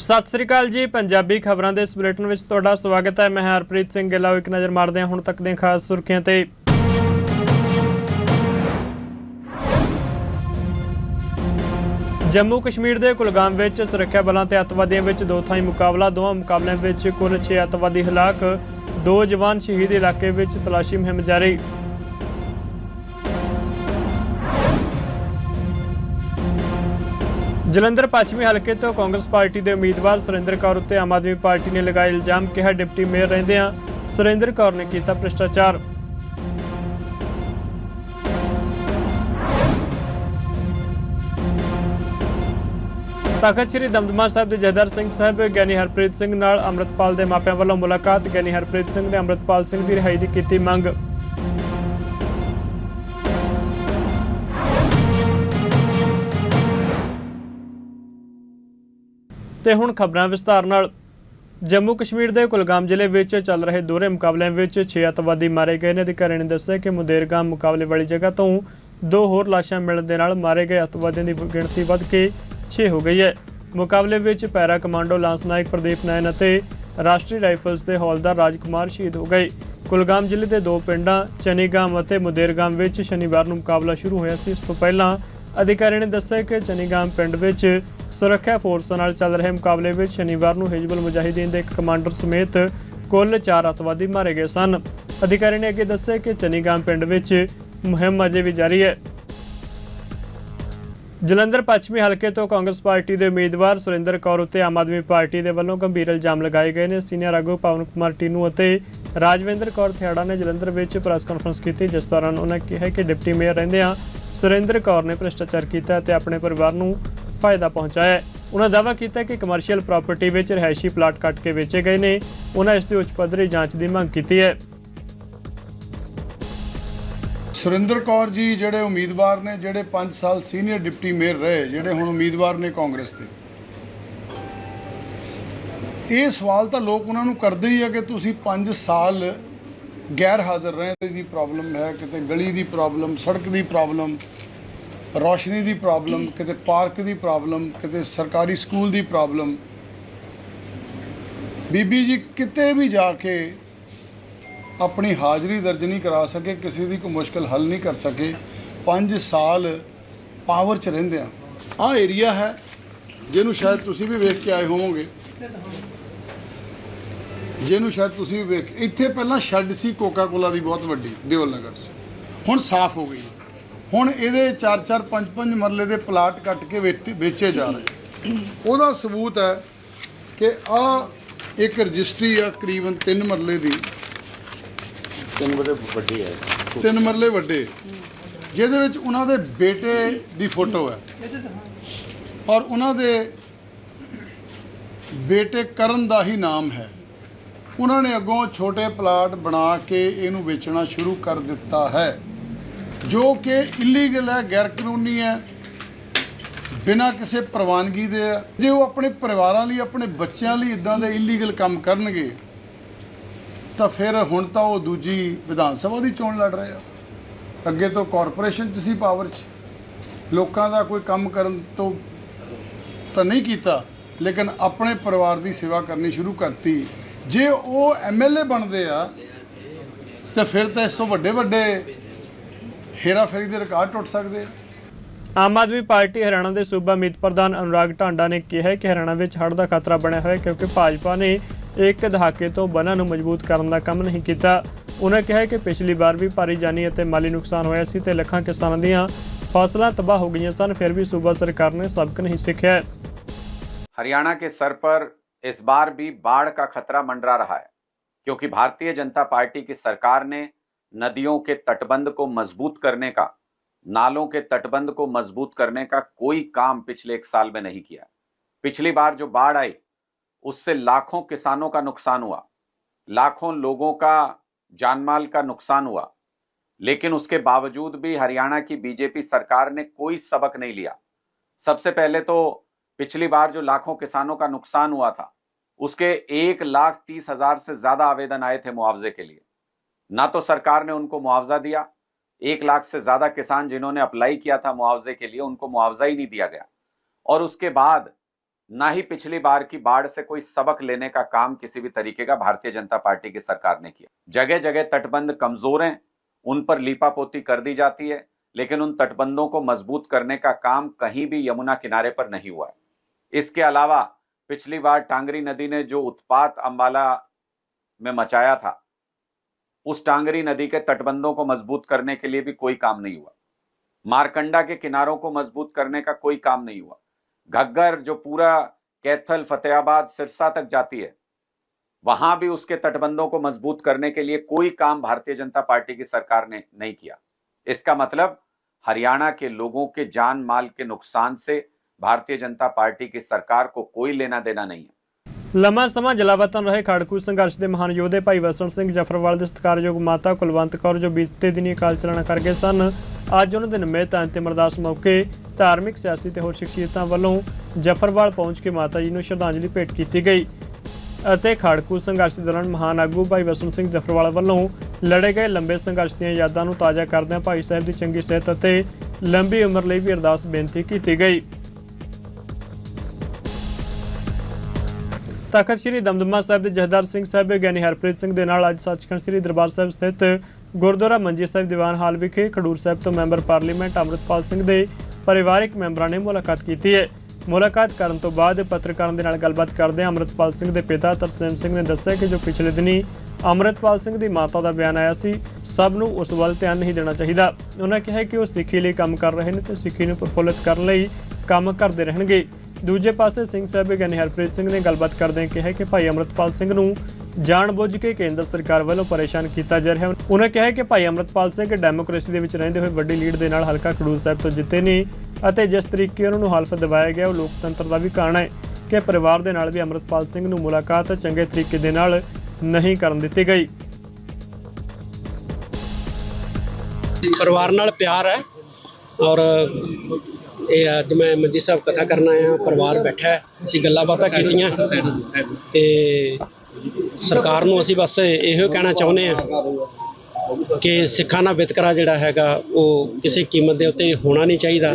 ਸਤਿ ਸ੍ਰੀ ਅਕਾਲ ਜੀ, ਪੰਜਾਬੀ ਖਬਰਾਂ ਦੇ ਇਸ ਬੁਲੇਟਿਨ ਵਿੱਚ ਤੁਹਾਡਾ ਸਵਾਗਤ ਹੈ। ਮੈਂ ਹਰਪ੍ਰੀਤ ਸਿੰਘ ਗਿੱਲਾ ਇੱਕ ਨਜ਼ਰ ਮਾਰਦੇ ਹਾਂ ਹੁਣ ਤੱਕ ਦੀਆਂ ਖਾਸ ਸੁਰਖੀਆਂ ਤੇ। ਜੰਮੂ ਕਸ਼ਮੀਰ ਦੇ ਕੁਲਗਾਮ ਵਿੱਚ ਸੁਰੱਖਿਆ ਬਲਾਂ ਤੇ ਅੱਤਵਾਦੀਆਂ ਵਿੱਚ ਦੋ ਥਾਈਂ ਮੁਕਾਬਲਾ ਦੋਵਾਂ ਮੁਕਾਬਲਿਆਂ ਵਿੱਚ ਕੁੱਲ 6 ਅੱਤਵਾਦੀ ਹਲਾਕ, ਦੋ ਜਵਾਨ ਸ਼ਹੀਦ ਇਲਾਕੇ ਵਿੱਚ ਤਲਾਸ਼ੀ ਮੁਹਿੰਮ ਜਾਰੀ। ਜਲੰਧਰ ਪੱਛਮੀ ਹਲਕੇ ਤੋਂ ਕਾਂਗਰਸ ਪਾਰਟੀ ਦੇ ਉਮੀਦਵਾਰ ਸੁਰਿੰਦਰ ਕੌਰ ਉੱਤੇ ਆਮ ਆਦਮੀ ਪਾਰਟੀ ਨੇ ਲਗਾਏ ਇਲਜ਼ਾਮ ਕਿਹਾ ਡਿਪਟੀ ਮੇਅਰ ਰਹਿੰਦਿਆਂ ਸੁਰਿੰਦਰ ਕੌਰ ਨੇ ਕੀਤਾ ਭ੍ਰਿਸ਼ਟਾਚਾਰ। ਤਖਤ ਸ੍ਰੀ ਦਮਦਮਾ ਸਾਹਿਬ ਦੇ ਜਥੇਦਾਰ ਸਿੰਘ ਸਾਹਿਬ, ਗਿਆਨੀ ਹਰਪ੍ਰੀਤ ਸਿੰਘ ਨਾਲ ਅੰਮ੍ਰਿਤਪਾਲ ਦੇ ਮਾਪਿਆਂ ਵੱਲੋਂ ਮੁਲਾਕਾਤ, ਗਿਆਨੀ ਹਰਪ੍ਰੀਤ ਸਿੰਘ ਨੇ ਅੰਮ੍ਰਿਤਪਾਲ ਸਿੰਘ ਦੀ ਰਿਹਾਈ ਦੀ ਕੀਤੀ ਮੰਗ। ਤੇ ਹੁਣ ਖਬਰਾਂ ਵਿਸਤਾਰ ਨਾਲ। ਜੰਮੂ ਕਸ਼ਮੀਰ ਦੇ ਕੁਲਗਾਮ ਜ਼ਿਲ੍ਹੇ ਵਿੱਚ ਚੱਲ ਰਹੇ ਦੋਹਰੇ ਮੁਕਾਬਲਿਆਂ ਵਿੱਚ 6 ਅੱਤਵਾਦੀ ਮਾਰੇ ਗਏ ਨੇ। ਅਧਿਕਾਰੀ ਨੇ ਦੱਸਿਆ ਕਿ ਮੁਦੇਰਗਾਮ ਮੁਕਾਬਲੇ ਵਾਲੀ ਜਗ੍ਹਾ ਤੋਂ ਦੋ ਹੋਰ ਲਾਸ਼ਾਂ ਮਿਲਣ ਦੇ ਨਾਲ ਮਾਰੇ ਗਏ ਅੱਤਵਾਦੀਆਂ ਦੀ ਗਿਣਤੀ ਵੱਧ ਕੇ 6 ਹੋ ਗਈ ਹੈ। ਮੁਕਾਬਲੇ ਵਿੱਚ para commando lance Naik, Pradeep Nain ਅਤੇ ਰਾਸ਼ਟਰੀ ਰਾਈਫਲਸ ਦੇ ਹੌਲਦਾਰ ਰਾਜਕੁਮਾਰ ਸ਼ਹੀਦ ਹੋ ਗਏ। ਕੁਲਗਾਮ ਜ਼ਿਲ੍ਹੇ ਦੇ ਦੋ ਪਿੰਡਾਂ, ਚਨੀਗਾਮ ਅਤੇ ਮੁਦੇਰਗਾਮ ਵਿੱਚ ਸ਼ਨੀਵਾਰ ਨੂੰ ਮੁਕਾਬਲਾ ਸ਼ੁਰੂ ਹੋਇਆ ਸੀ। ਇਸ ਤੋਂ ਪਹਿਲਾਂ ਅਧਿਕਾਰੀ ਨੇ ਦੱਸਿਆ ਕਿ ਚਨੀਗਾਮ ਪਿੰਡ ਵਿੱਚ ਸੁਰੱਖਿਆ ਫੋਰਸਾਂ ਨਾਲ ਚੱਲ ਰਹੇ ਮੁਕਾਬਲੇ ਵਿੱਚ ਸ਼ਨੀਵਾਰ ਨੂੰ ਹਿਜਬੁਲ ਮੁਜਾਹਿਦੀਨ ਦੇ ਇੱਕ ਕਮਾਂਡਰ ਸਮੇਤ ਕੁੱਲ 4 ਅੱਤਵਾਦੀ ਮਾਰੇ ਗਏ ਸਨ। ਅਧਿਕਾਰੀ ਨੇ ਅੱਗੇ ਦੱਸਿਆ ਕਿ ਚਨੀਗਾਮ ਪਿੰਡ ਵਿੱਚ ਮੁਹਿੰਮ ਅਜੇ ਵੀ ਜਾਰੀ ਹੈ। ਜਲੰਧਰ ਪੱਛਮੀ ਹਲਕੇ ਤੋਂ ਕਾਂਗਰਸ ਪਾਰਟੀ ਦੇ ਉਮੀਦਵਾਰ ਸੁਰਿੰਦਰ ਕੌਰ ਉੱਤੇ ਆਮ ਆਦਮੀ ਪਾਰਟੀ ਦੇ ਵੱਲੋਂ ਗੰਭੀਰ ਇਲਜ਼ਾਮ ਲਗਾਏ ਗਏ ਨੇ। ਸੀਨੀਅਰ ਆਗੂ ਪਵਨ ਕੁਮਾਰ ਟੀਨੂ ਅਤੇ ਰਾਜਵਿੰਦਰ ਕੌਰ ਥਿਆੜਾ ਨੇ ਜਲੰਧਰ ਵਿੱਚ ਪ੍ਰੈਸ ਕਾਨਫਰੰਸ ਕੀਤੀ, ਜਿਸ ਦੌਰਾਨ ਉਹਨਾਂ ਕਿਹਾ ਕਿ ਡਿਪਟੀ ਮੇਅਰ ਰਹਿੰਦਿਆਂ ਸੁਰਿੰਦਰ ਕੌਰ ਨੇ ਭ੍ਰਿਸ਼ਟਾਚਾਰ ਕੀਤਾ ਅਤੇ ਆਪਣੇ ਪਰਿਵਾਰ ਨੂੰ ਫਾਇਦਾ ਪਹੁੰਚਾਇਆ ਹੈ। ਉਹਨਾਂ ਦਾਅਵਾ ਕੀਤਾ ਕਿ ਕਮਰਸ਼ੀਅਲ ਪ੍ਰਾਪਰਟੀ ਵਿੱਚ ਰਿਹਾਇਸ਼ੀ ਪਲਾਟ ਕੱਟ ਕੇ ਵੇਚੇ ਗਏ ਨੇ। ਉਹਨਾਂ ਇਸ ਦੀ ਉੱਚ ਪੱਧਰੀ ਜਾਂਚ ਦੀ ਮੰਗ ਕੀਤੀ ਹੈ। ਸੁਰਿੰਦਰ ਕੌਰ ਜੀ, ਜਿਹੜੇ ਉਮੀਦਵਾਰ ਨੇ, ਜਿਹੜੇ 5 ਸਾਲ ਸੀਨੀਅਰ ਡਿਪਟੀ ਮੇਅਰ ਰਹੇ, ਜਿਹੜੇ ਹੁਣ ਉਮੀਦਵਾਰ ਨੇ ਕਾਂਗਰਸ ਦੇ। ਇਹ ਸਵਾਲ ਤਾਂ ਲੋਕ ਉਹਨਾਂ ਨੂੰ ਕਰਦੇ ਹੀ ਆ ਕਿ ਤੁਸੀਂ 5 ਸਾਲ ਗੈਰ ਹਾਜ਼ਰ ਰਹੇ ਦੀ ਪ੍ਰੋਬਲਮ ਹੈ, ਕਿਤੇ ਗਲੀ ਦੀ ਪ੍ਰੋਬਲਮ ਸੜਕ ਦੀ ਪ੍ਰੋਬਲਮ ਰੋਸ਼ਨੀ ਦੀ ਪ੍ਰੋਬਲਮ, ਕਿਤੇ ਪਾਰਕ ਦੀ ਪ੍ਰੋਬਲਮ, ਕਿਤੇ ਸਰਕਾਰੀ ਸਕੂਲ ਦੀ ਪ੍ਰੋਬਲਮ। ਬੀਬੀ ਜੀ ਕਿਤੇ ਵੀ ਜਾ ਕੇ ਆਪਣੀ ਹਾਜ਼ਰੀ ਦਰਜ ਨਹੀਂ ਕਰਾ ਸਕੇ, ਕਿਸੇ ਦੀ ਕੋਈ ਮੁਸ਼ਕਲ ਹੱਲ ਨਹੀਂ ਕਰ ਸਕੇ 5 ਸਾਲ ਪਾਵਰ 'ਚ ਰਹਿੰਦੇ ਆ। ਆਹ ਏਰੀਆ ਹੈ, ਜਿਹਨੂੰ ਸ਼ਾਇਦ ਤੁਸੀਂ ਵੀ ਵੇਖ ਕੇ ਆਏ ਹੋਵੋਗੇ। ਜਿਹਨੂੰ ਸ਼ਾਇਦ ਤੁਸੀਂ ਵੀ ਵੇਖ ਇੱਥੇ ਪਹਿਲਾਂ ਸ਼ੈੱਡ ਸੀ ਕੋਕਾ ਕੋਲਾ ਦੀ ਬਹੁਤ ਵੱਡੀ ਦਿਓਲ ਨਗਰ 'ਚ। ਹੁਣ ਸਾਫ਼ ਹੋ ਗਈ। ਹੁਣ ਇਹਦੇ 4-4 5-5 ਮਰਲੇ ਦੇ ਪਲਾਟ ਕੱਟ ਕੇ ਵੇਚ- ਜਾ ਰਹੇ ਉਹਦਾ ਸਬੂਤ ਹੈ ਕਿ ਆ ਇੱਕ ਰਜਿਸਟਰੀ ਆ ਕਰੀਬਨ 3 ਮਰਲੇ ਦੀ। ਤਿੰਨ ਬੜੇ ਵੱਡੀ ਹੈ ਤਿੰਨ ਮਰਲੇ ਵੱਡੇ। ਜਿਹਦੇ ਵਿੱਚ ਉਹਨਾਂ ਦੇ ਬੇਟੇ ਦੀ ਫੋਟੋ ਹੈ। ਔਰ ਉਹਨਾਂ ਦੇ ਬੇਟੇ ਕਰਨ ਦਾ ਹੀ ਨਾਮ ਹੈ। ਉਹਨਾਂ ਨੇ ਅੱਗੋਂ ਛੋਟੇ ਪਲਾਟ ਬਣਾ ਕੇ ਇਹਨੂੰ ਵੇਚਣਾ ਸ਼ੁਰੂ ਕਰ ਦਿੱਤਾ ਹੈ। ਜੋ ਕਿ ਇਲੀਗਲ ਹੈ ਗੈਰ ਕਾਨੂੰਨੀ ਹੈ, ਬਿਨਾਂ ਕਿਸੇ ਪ੍ਰਵਾਨਗੀ ਦੇ ਹੈ। ਜੇ ਉਹ ਆਪਣੇ ਪਰਿਵਾਰਾਂ ਲਈ, ਆਪਣੇ ਬੱਚਿਆਂ ਲਈ ਇਦਾਂ ਦੇ ਇਲੀਗਲ ਕੰਮ ਕਰਨਗੇ, ਤਾਂ ਫਿਰ ਹੁਣ ਤਾਂ ਉਹ ਦੂਜੀ ਵਿਧਾਨ ਸਭਾ ਦੀ ਚੋਣ ਲੜ ਰਹੇ ਆ। ਅੱਗੇ ਤੋਂ ਕਾਰਪੋਰੇਸ਼ਨ 'ਚ ਸੀ ਪਾਵਰ 'ਚ। ਲੋਕਾਂ ਦਾ ਕੋਈ ਕੰਮ ਕਰਨ ਤੋਂ ਤਾਂ ਨਹੀਂ ਕੀਤਾ, ਲੇਕਿਨ ਆਪਣੇ ਪਰਿਵਾਰ ਦੀ ਸੇਵਾ ਕਰਨੀ ਸ਼ੁਰੂ ਕਰਤੀ। ਜੇ ਉਹ ਐਮਐਲਏ ਬਣਦੇ ਆ, ਤੇ ਫਿਰ ਤਾਂ ਇਸ ਤੋਂ ਵੱਡੇ ਵੱਡੇ ਹੇਰਾਫੇਰੀ ਦੇ ਰਿਕਾਰਡ ਟੁੱਟ ਸਕਦੇ ਆ ਆਮ ਆਦਮੀ ਪਾਰਟੀ ਹਰਿਆਣਾ ਦੇ ਸੂਬਾ ਮੀਤ ਪ੍ਰਧਾਨ ਅਨੁਰਾਗ ਢਾਂਡਾ ਨੇ ਕਿਹਾ ਹੈ ਕਿ ਹਰਿਆਣਾ ਵਿੱਚ ਹੜ੍ਹ ਦਾ ਖਤਰਾ ਬਣਿਆ ਹੋਇਆ ਹੈ ਕਿਉਂਕਿ ਭਾਜਪਾ ਨੇ ਇੱਕ ਦਹਾਕੇ ਤੋਂ ਬਨਾਂ ਨੂੰ ਮਜ਼ਬੂਤ ਕਰਨ ਦਾ ਕੰਮ ਨਹੀਂ ਕੀਤਾ ਉਹਨਾਂ ਕਿਹਾ ਹੈ ਕਿ ਪਿਛਲੀ ਵਾਰ ਵੀ ਭਾਰੀ ਜਾਨੀ ਅਤੇ ਮਾਲੀ ਨੁਕਸਾਨ ਹੋਇਆ ਸੀ ਤੇ ਲੱਖਾਂ ਕਿਸਾਨਾਂ ਦੀਆਂ ਫਸਲਾਂ ਤਬਾਹ ਹੋ ਗਈਆਂ ਸਨ ਫਿਰ ਵੀ ਸੂਬਾ ਸਰਕਾਰ ਨੇ ਸਬਕ ਨਹੀਂ ਸਿੱਖਿਆ ਹੈ। हरियाणा के सर पर इस बार भी बाढ़ का खतरा मंडरा रहा है क्योंकि भारतीय जनता पार्टी की सरकार ने नदियों के तटबंध को मज़बूत करने का, नालों के तटबंध को मज़बूत करने का कोई काम पिछले एक साल में नहीं किया। पिछली बार जो बाढ़ आई, उससे लाखों किसानों का नुकसान हुआ, लाखों लोगों का जानमाल का नुकसान हुआ, लेकिन उसके बावजूद भी हरियाणा की बीजेपी सरकार ने कोई सबक नहीं लिया। सबसे पहले तो पिछली बार जो लाखों किसानों का नुकसान हुआ था, उसके एक लाख तीस हज़ार से ज़्यादा आवेदन आए थे मुआवजे के लिए। ना तो सरकार ने उनको मुआवजा दिया, एक लाख से ज़्यादा किसान जिन्होंने अप्लाई किया था मुआवजे के लिए, उनको मुआवजा ही नहीं दिया गया। और उसके बाद ना ही पिछली बार की बाढ़ से कोई सबक लेने का काम किसी भी तरीके का भारतीय जनता पार्टी की सरकार ने किया। जगह जगह तटबंध कमज़ोर हैं, उन पर लीपापोती कर दी जाती है, लेकिन उन तटबंधों को मज़बूत करने का काम कहीं भी यमुना किनारे पर नहीं हुआ है। इसके अलावा पिछली बार टांगरी नदी ने जो उत्पात अंबाला में मचाया था उस टांगरी नदी के तटबंधों को मज़बूत करने के लिए भी कोई काम नहीं हुआ। मारकंडा के किनारों को मज़बूत करने का कोई काम नहीं हुआ। घग्गर जो पूरा कैथल, फतेहाबाद, सिरसा तक जाती है, वहाँ भी उसके तटबंधों को मज़बूत करने के लिए कोई काम भारतीय जनता पार्टी की सरकार ने नहीं किया। इसका मतलब हरियाणा के लोगों के जान माल के नुकसान से भारतीय जनता पार्टी की सरकार को कोई लेना देना नहीं है। ਲੰਮਾ ਸਮਾਂ ਜਲਾਵਤਨ ਰਹੇ ਖਾੜਕੂ ਸੰਘਰਸ਼ ਦੇ ਮਹਾਨ ਯੋਧੇ ਭਾਈ ਵਸਣ ਸਿੰਘ ਜਫਰਵਾਲ ਦੇ ਸਤਿਕਾਰਯੋਗ ਮਾਤਾ ਕੁਲਵੰਤ ਕੌਰ ਜੋ ਬੀਤੇ ਦਿਨੀ ਅਕਾਲ ਚਲਾਣਾ ਕਰ ਗਏ ਸਨ, ਅੱਜ ਉਹਨਾਂ ਦੇ ਨਿਮਿਤ ਅੰਤਿਮ ਅਰਦਾਸ ਮੌਕੇ ਧਾਰਮਿਕ, ਸਿਆਸੀ ਤੇ ਹੋਰ ਸ਼ਖਸੀਅਤਾਂ ਵੱਲੋਂ ਜਫਰਵਾਲ ਪਹੁੰਚ ਕੇ ਮਾਤਾ ਜੀ ਨੂੰ ਸ਼ਰਧਾਂਜਲੀ ਭੇਟ ਕੀਤੀ ਗਈ ਅਤੇ ਖਾੜਕੂ ਸੰਘਰਸ਼ ਦੌਰਾਨ ਮਹਾਨ ਆਗੂ ਭਾਈ ਵਸਣ ਸਿੰਘ ਜਫਰਵਾਲ ਵੱਲੋਂ ਲੜੇ ਗਏ ਲੰਬੇ ਸੰਘਰਸ਼ ਦੀਆਂ ਯਾਦਾਂ ਨੂੰ ਤਾਜ਼ਾ ਕਰਦਿਆਂ ਭਾਈ ਸਾਹਿਬ ਦੀ ਚੰਗੀ ਸਿਹਤ ਅਤੇ ਲੰਬੀ ਉਮਰ ਲਈ ਵੀ ਅਰਦਾਸ ਬੇਨਤੀ ਕੀਤੀ ਗਈ। ਤਖਤ ਸ੍ਰੀ ਦਮਦਮਾ ਸਾਹਿਬ ਦੇ ਜਹਦਾਰ ਸਿੰਘ ਸਾਹਿਬ, ਗਿਆਨੀ ਹਰਪ੍ਰੀਤ ਸਿੰਘ ਦੇ ਨਾਲ ਅੱਜ ਸੱਚਖੰਡ ਸ੍ਰੀ ਦਰਬਾਰ ਸਾਹਿਬ ਸਥਿਤ ਗੁਰਦੁਆਰਾ ਮੰਜੀ ਸਾਹਿਬ ਦੀਵਾਨ ਹਾਲ ਵਿਖੇ ਖਡੂਰ ਸਾਹਿਬ ਤੋਂ ਮੈਂਬਰ ਪਾਰਲੀਮੈਂਟ ਅੰਮ੍ਰਿਤਪਾਲ ਸਿੰਘ ਦੇ ਪਰਿਵਾਰਕ ਮੈਂਬਰਾਂ ਨੇ ਮੁਲਾਕਾਤ ਕੀਤੀ ਹੈ। ਮੁਲਾਕਾਤ ਕਰਨ ਤੋਂ ਬਾਅਦ ਪੱਤਰਕਾਰਾਂ ਦੇ ਨਾਲ ਗੱਲਬਾਤ ਕਰਦਿਆਂ ਅੰਮ੍ਰਿਤਪਾਲ ਸਿੰਘ ਦੇ ਪਿਤਾ ਤਰਸੇਮ ਸਿੰਘ ਨੇ ਦੱਸਿਆ ਕਿ ਜੋ ਪਿਛਲੇ ਦਿਨੀ ਅੰਮ੍ਰਿਤਪਾਲ ਸਿੰਘ ਦੀ ਮਾਤਾ ਦਾ ਬਿਆਨ ਆਇਆ ਸੀ, ਸਭ ਨੂੰ ਉਸ ਵੱਲ ਧਿਆਨ ਨਹੀਂ ਦੇਣਾ ਚਾਹੀਦਾ। ਉਹਨਾਂ ਕਿਹਾ ਕਿ ਉਹ ਸਿੱਖੀ ਲਈ ਕੰਮ ਕਰ ਰਹੇ ਨੇ ਤੇ ਸਿੱਖੀ ਨੂੰ ਪ੍ਰਫੁੱਲਤ ਕਰਨ ਲਈ ਕੰਮ ਕਰਦੇ ਰਹਿਣਗੇ। ਦੂਜੇ ਪਾਸੇ ਸਿੰਘ ਸਾਹਿਬ ਗਿਆਨੀ ਹਰਪ੍ਰੀਤ ਸਿੰਘ ਨੇ ਗੱਲਬਾਤ ਕਰਦਿਆਂ ਕਿਹਾ ਕਿ ਭਾਈ ਅਮਰਤਪਾਲ ਸਿੰਘ ਨੂੰ ਜਾਣਬੁੱਝ ਕੇ ਕੇਂਦਰ ਸਰਕਾਰ ਵੱਲੋਂ ਪਰੇਸ਼ਾਨ ਕੀਤਾ ਜਾ ਰਿਹਾ ਹੈ। ਉਹਨਾਂ ਕਿਹਾ ਕਿ ਭਾਈ ਅਮਰਤਪਾਲ ਸਿੰਘ ਡੈਮੋਕ੍ਰੇਸੀ ਦੇ ਵਿੱਚ ਰਹਿੰਦੇ ਹੋਏ ਵੱਡੀ ਲੀਡ ਦੇ ਨਾਲ ਹਲਕਾ ਖਡੂਰ ਸਾਹਿਬ ਤੋਂ ਜਿੱਤੇ ਨੇ ਅਤੇ ਜਿਸ ਤਰੀਕੇ ਉਹਨਾਂ ਨੂੰ ਹਲਫ ਦਿਵਾਇਆ ਗਿਆ, ਉਹ ਲੋਕਤੰਤਰ ਦਾ ਵੀ ਕਾਰਨ ਹੈ ਕਿ ਪਰਿਵਾਰ ਦੇ ਨਾਲ ਵੀ ਅਮਰਤਪਾਲ ਸਿੰਘ ਨੂੰ ਮੁਲਾਕਾਤ ਚੰਗੇ ਤਰੀਕੇ ਦੇ ਨਾਲ ਨਹੀਂ ਕਰਨ ਦਿੱਤੀ ਗਈ। ਪਰਿਵਾਰ ਨਾਲ ਪਿਆਰ ਹੈ ਔਰ ਇਹ ਅੱਜ ਮੈਂ ਮੰਜੀ ਸਾਹਿਬ ਕਥਾ ਕਰਨ ਆਇਆ, ਪਰਿਵਾਰ ਬੈਠਾ ਹੈ, ਅਸੀਂ ਗੱਲਾਂ ਬਾਤਾਂ ਕੀਤੀਆਂ ਤੇ ਸਰਕਾਰ ਨੂੰ ਅਸੀਂ ਬਸ ਇਹੋ ਕਹਿਣਾ ਚਾਹੁੰਦੇ ਆ ਕਿ ਸਿੱਖਾਂ ਦਾ ਵਿਤਕਰਾ ਜਿਹੜਾ ਹੈਗਾ, ਉਹ ਕਿਸੇ ਕੀਮਤ ਦੇ ਉੱਤੇ ਹੋਣਾ ਨਹੀਂ ਚਾਹੀਦਾ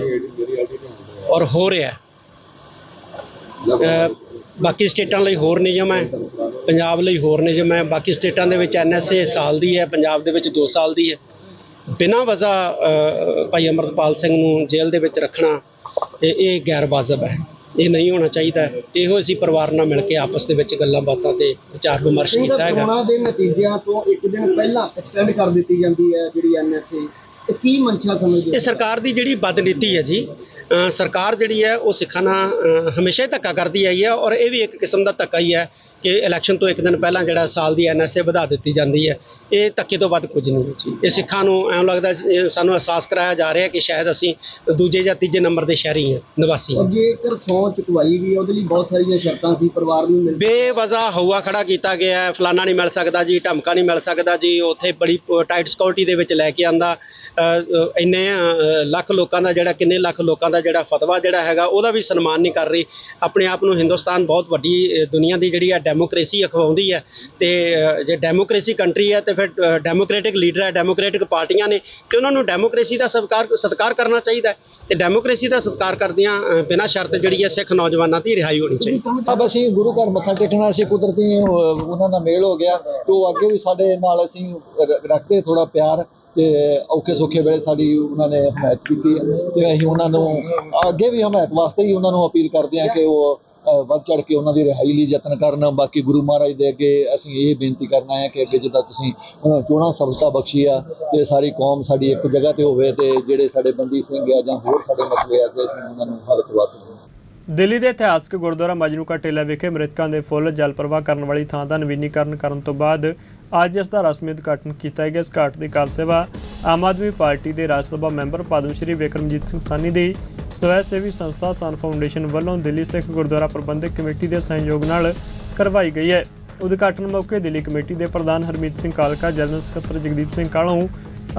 ਔਰ ਹੋ ਰਿਹਾ ਹੈ। ਅਹ ਬਾਕੀ ਸਟੇਟਾਂ ਲਈ ਹੋਰ ਨਿਯਮ ਹੈ, ਪੰਜਾਬ ਲਈ ਹੋਰ ਨਿਯਮ ਹੈ, ਬਾਕੀ ਸਟੇਟਾਂ ਦੇ ਵਿੱਚ ਐਨਐਸਏ ਸਾਲ ਦੀ ਹੈ, ਪੰਜਾਬ ਦੇ ਵਿੱਚ 2 ਸਾਲ ਦੀ ਹੈ ਬਿਨਾਂ ਵਜ੍ਹਾ ਭਾਈ ਅਮਰਤਪਾਲ ਸਿੰਘ ਨੂੰ ਜੇਲ੍ਹ ਦੇ ਵਿੱਚ ਰੱਖਣਾ ਇਹ ਇਹ ਗੈਰ ਵਾਜਬ ਹੈ। ਇਹ ਨਹੀਂ ਹੋਣਾ ਚਾਹੀਦਾ। ਇਹੋ ਅਸੀਂ ਪਰਿਵਾਰ ਨਾਲ ਮਿਲ ਕੇ ਆਪਸ ਦੇ ਵਿੱਚ ਗੱਲਾਂ ਬਾਤਾਂ ਤੇ ਵਿਚਾਰ ਵਿਮਰਸ਼ ਕੀਤਾ ਹੈਗਾ। ਚੋਣਾਂ ਦੇ ਨਤੀਜਿਆਂ ਤੋਂ ਇੱਕ ਦਿਨ ਪਹਿਲਾਂ ਐਕਸਟੈਂਡ ਕਰ ਦਿੱਤੀ ਜਾਂਦੀ ਹੈ ਜਿਹੜੀ ਐਨਐਸਏ ਤੇ ਕੀ ਮਨਸ਼ਾ ਸਮਝਦੇ ਇਹ ਹੋ ਸਰਕਾਰ ਦੀ ਜਿਹੜੀ ਬਦਨੀਤੀ ਹੈ ਜੀ ਅ, ਸਰਕਾਰ ਜਿਹੜੀ ਹੈ ਉਹ ਸਿੱਖਾਂ ਨਾਲ ਅ, ਹਮੇਸ਼ਾ ਹੀ ਧੱਕਾ ਕਰਦੀ ਆਈ ਹੈ ਔਰ ਇਹ ਵੀ ਇੱਕ ਕਿਸਮ ਦਾ ਧੱਕਾ ਹੀ ਹੈ ਕਿ ਇਲੈਕਸ਼ਨ ਤੋਂ ਇੱਕ ਦਿਨ ਪਹਿਲਾਂ ਜਿਹੜਾ ਸਾਲ ਦੀ ਐਨਐਸਏ ਵਧਾ ਦਿੱਤੀ ਜਾਂਦੀ ਹੈ। ਇਹ ਧੱਕੇ ਤੋਂ ਵੱਧ ਕੁਝ ਨਹੀਂ ਹੈ ਜੀ। ਇਹ ਸਿੱਖਾਂ ਨੂੰ ਐਂ ਲੱਗਦਾ ਇਹ ਸਾਨੂੰ ਅਹਿਸਾਸ ਕਰਾਇਆ ਜਾ ਰਿਹਾ ਕਿ ਸ਼ਾਇਦ ਅਸੀਂ ਦੂਜੇ ਜਾਂ ਤੀਜੇ ਨੰਬਰ ਦੇ ਸ਼ਹਿਰੀ ਹਾਂ ਨਿਵਾਸੀ ਹਾਂ। ਔਰ ਜੇਕਰ ਸੌ ਚੁਕਵਾਈ ਵੀ ਉਹਦੇ ਲਈ ਬਹੁਤ ਸਾਰੀਆਂ ਸ਼ਰਤਾਂ ਸੀ ਪਰਿਵਾਰ ਨੂੰ ਮਿਲ ਬੇਵਜ਼ਾ ਹਵਾ ਖੜਾ ਕੀਤਾ ਗਿਆ ਹੈ ਫਲਾਨਾ ਨਹੀਂ ਮਿਲ ਸਕਦਾ ਜੀ ਢਮਕਾ ਨਹੀਂ ਮਿਲ ਸਕਦਾ ਜੀ ਉੱਥੇ ਬੜੀ ਟਾਈਟ ਸਿਕਿਉਰਿਟੀ ਦੇ ਵਿੱਚ ਲੈ ਕੇ ਆਂਦਾ। ਇੰਨੇ ਲੱਖ ਲੋਕਾਂ ਦਾ ਜਿਹੜਾ, ਕਿੰਨੇ ਲੱਖ ਲੋਕਾਂ ਦਾ ਜਿਹੜਾ ਫਤਵਾ ਜਿਹੜਾ ਹੈਗਾ, ਉਹਦਾ ਵੀ ਸਨਮਾਨ ਨਹੀਂ ਕਰ ਰਹੀ। ਆਪਣੇ ਆਪ ਨੂੰ ਹਿੰਦੁਸਤਾਨ ਬਹੁਤ ਵੱਡੀ ਦੁਨੀਆ ਦੀ ਜਿਹੜੀ ਹੈ ਡੈਮੋਕ੍ਰੇਸੀ ਅਖਵਾਉਂਦੀ ਹੈ। ਤੇ ਜੇ ਡੈਮੋਕ੍ਰੇਸੀ ਕੰਟਰੀ ਹੈ, ਤੇ ਫਿਰ ਡੈਮੋਕ੍ਰੈਟਿਕ ਲੀਡਰ ਹੈ, ਡੈਮੋਕ੍ਰੈਟਿਕ ਪਾਰਟੀਆਂ ਨੇ, ਤੇ ਉਹਨਾਂ ਨੂੰ ਡੈਮੋਕ੍ਰੇਸੀ ਦਾ ਸਤਿਕਾਰ ਸਤਿਕਾਰ ਕਰਨਾ ਚਾਹੀਦਾ ਹੈ। ਤੇ ਡੈਮੋਕ੍ਰੇਸੀ ਦਾ ਸਤਿਕਾਰ ਕਰਦਿਆਂ ਬਿਨਾਂ ਸ਼ਰਤ ਜਿਹੜੀ ਹੈ, ਸਿੱਖ ਨੌਜਵਾਨਾਂ ਦੀ ਰਿਹਾਈ ਹੋਣੀ ਚਾਹੀਦੀ ਅਬ ਅਸੀਂ ਗੁਰੂ ਘਰ ਮੱਥਾ ਟੇਕਣਾ ਸੀ, ਕੁਦਰਤੀ ਉਹਨਾਂ ਦਾ ਮੇਲ ਹੋ ਗਿਆ। ਤੇ ਉਹ ਅੱਗੇ ਵੀ ਸਾਡੇ ਨਾਲ ਅਸੀਂ ਰੱਖਦੇ ਥੋੜਾ ਪਿਆਰ। ਤੇ ਔਖੇ ਸੌਖੇ ਵੇਲੇ ਸਾਡੀ ਉਹਨਾਂ ਨੇ ਹਮਾਇਤ ਕੀਤੀ ਤੇ ਅਸੀਂ ਉਹਨਾਂ ਨੂੰ ਅੱਗੇ ਵੀ ਹਮਾਇਤ ਵਾਸਤੇ ਹੀ ਉਹਨਾਂ ਨੂੰ ਅਪੀਲ ਕਰਦੇ ਹਾਂ ਕਿ ਉਹ ਵੱਧ ਚੜ ਕੇ ਉਹਨਾਂ ਦੀ ਰਿਹਾਈ ਲਈ ਯਤਨ ਕਰਨ। ਬਾਕੀ ਗੁਰੂ ਮਹਾਰਾਜ ਦੇ ਅੱਗੇ ਅਸੀਂ ਇਹ ਬੇਨਤੀ ਕਰਨਾ ਹੈ ਕਿ ਅੱਗੇ ਜਿੱਦਾਂ ਤੁਸੀਂ ਉਹਨਾਂ ਨੂੰ ਚੋਣਾਂ ਸਫਲਤਾ ਬਖਸ਼ੀ ਆ ਤੇ ਸਾਰੀ ਕੌਮ ਸਾਡੀ ਇੱਕ ਜਗ੍ਹਾ ਤੇ ਹੋਵੇ ਤੇ ਜਿਹੜੇ ਸਾਡੇ ਬੰਦੀ ਸਿੰਘ ਆ ਜਾਂ ਹੋਰ ਸਾਡੇ ਮਸਲੇ ਆ ਕਿ ਅਸੀਂ ਉਹਨਾਂ ਨੂੰ ਹੱਲ ਕਰਵਾ ਸਕੀਏ। ਦਿੱਲੀ ਦੇ ਇਤਿਹਾਸਕ ਗੁਰਦੁਆਰਾ ਮਜਨੂ ਕਾ ਟੇਲਾ ਵਿਖੇ ਮ੍ਰਿਤਕਾਂ ਦੇ ਫੁੱਲ ਜਲ ਪ੍ਰਵਾਹ ਕਰਨ ਵਾਲੀ ਥਾਂ ਦਾ ਨਵੀਨੀਕਰਨ ਕਰਨ ਤੋਂ ਬਾਅਦ ਅੱਜ ਇਸ ਦਾ ਰਸਮੀ ਉਦਘਾਟਨ ਕੀਤਾ ਗਿਆ। ਇਸ ਘਾਟ ਦੀ ਕਾਲ ਸੇਵਾ ਆਮ ਆਦਮੀ ਪਾਰਟੀ ਦੇ ਰਾਜ ਸਭਾ ਮੈਂਬਰ ਪਦਮ ਸ਼੍ਰੀ ਵਿਕਰਮਜੀਤ ਸਿੰਘ ਸਾਨੀ ਦੀ ਸਵੈ ਸੇਵੀ ਸੰਸਥਾ ਸਨ ਫਾਊਂਡੇਸ਼ਨ ਵੱਲੋਂ ਦਿੱਲੀ ਸਿੱਖ ਗੁਰਦੁਆਰਾ ਪ੍ਰਬੰਧਕ ਕਮੇਟੀ ਦੇ ਸਹਿਯੋਗ ਨਾਲ ਕਰਵਾਈ ਗਈ ਹੈ। ਉਦਘਾਟਨ ਮੌਕੇ ਦਿੱਲੀ ਕਮੇਟੀ ਦੇ ਪ੍ਰਧਾਨ ਹਰਮੀਤ ਸਿੰਘ ਕਾਲਕਾ, ਜਨਰਲ ਸਕੱਤਰ ਜਗਦੀਪ ਸਿੰਘ ਕਾਲੋਂ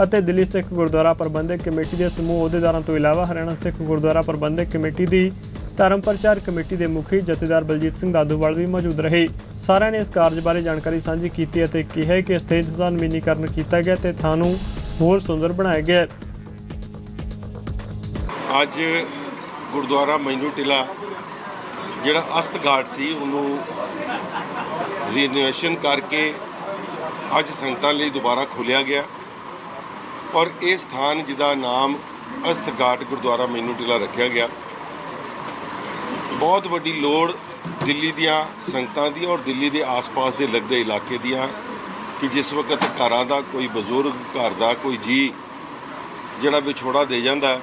ਅਤੇ ਦਿੱਲੀ ਸਿੱਖ ਗੁਰਦੁਆਰਾ ਪ੍ਰਬੰਧਕ ਕਮੇਟੀ ਦੇ ਸਮੂਹ ਅਹੁਦੇਦਾਰਾਂ ਤੋਂ ਇਲਾਵਾ ਹਰਿਆਣਾ ਸਿੱਖ ਗੁਰਦੁਆਰਾ ਪ੍ਰਬੰਧਕ ਕਮੇਟੀ ਦੀ ਧਰਮ ਪ੍ਰਚਾਰ ਕਮੇਟੀ ਦੇ ਮੁਖੀ ਜਥੇਦਾਰ ਬਲਜੀਤ ਸਿੰਘ ਦਾਦੂਵਾਲ ਵੀ ਮੌਜੂਦ ਰਹੇ। ਸਾਰਿਆਂ ਨੇ ਇਸ ਕਾਰਜ ਬਾਰੇ ਜਾਣਕਾਰੀ ਸਾਂਝੀ ਕੀਤੀ ਅਤੇ ਕਿਹਾ ਕਿ ਸਥਿਤ ਦਾ ਨਵੀਨੀਕਰਨ ਕੀਤਾ ਗਿਆ ਤੇ ਥਾਂ ਨੂੰ ਹੋਰ ਸੁੰਦਰ ਬਣਾਇਆ ਗਿਆ। ਅੱਜ ਗੁਰਦੁਆਰਾ ਮੈਨੂੰ ਟਿਲਾ, ਜਿਹੜਾ ਅਸਤ ਸੀ, ਉਹਨੂੰ ਰੀਨੋਵੇਸ਼ਨ ਕਰਕੇ ਅੱਜ ਸੰਗਤਾਂ ਲਈ ਦੁਬਾਰਾ ਖੋਲ੍ਹਿਆ ਗਿਆ। ਔਰ ਇਹ ਸਥਾਨ ਜਿਹਦਾ ਨਾਮ ਅਸਤ ਘਾਟ ਗੁਰਦੁਆਰਾ ਮੈਨੂੰ ਟਿਲਾ ਰੱਖਿਆ ਗਿਆ। ਬਹੁਤ ਵੱਡੀ ਲੋੜ ਦਿੱਲੀ ਦੀਆਂ ਸੰਗਤਾਂ ਦੀ ਔਰ ਦਿੱਲੀ ਦੇ ਆਸ-ਪਾਸ ਦੇ ਲੱਗਦੇ ਇਲਾਕੇ ਦੀਆਂ ਕਿ ਜਿਸ ਵਕਤ ਘਰਾਂ ਦਾ ਕੋਈ ਬਜ਼ੁਰਗ, ਘਰ ਦਾ ਕੋਈ ਜੀ ਜਿਹੜਾ ਵਿਛੋੜਾ ਦੇ ਜਾਂਦਾ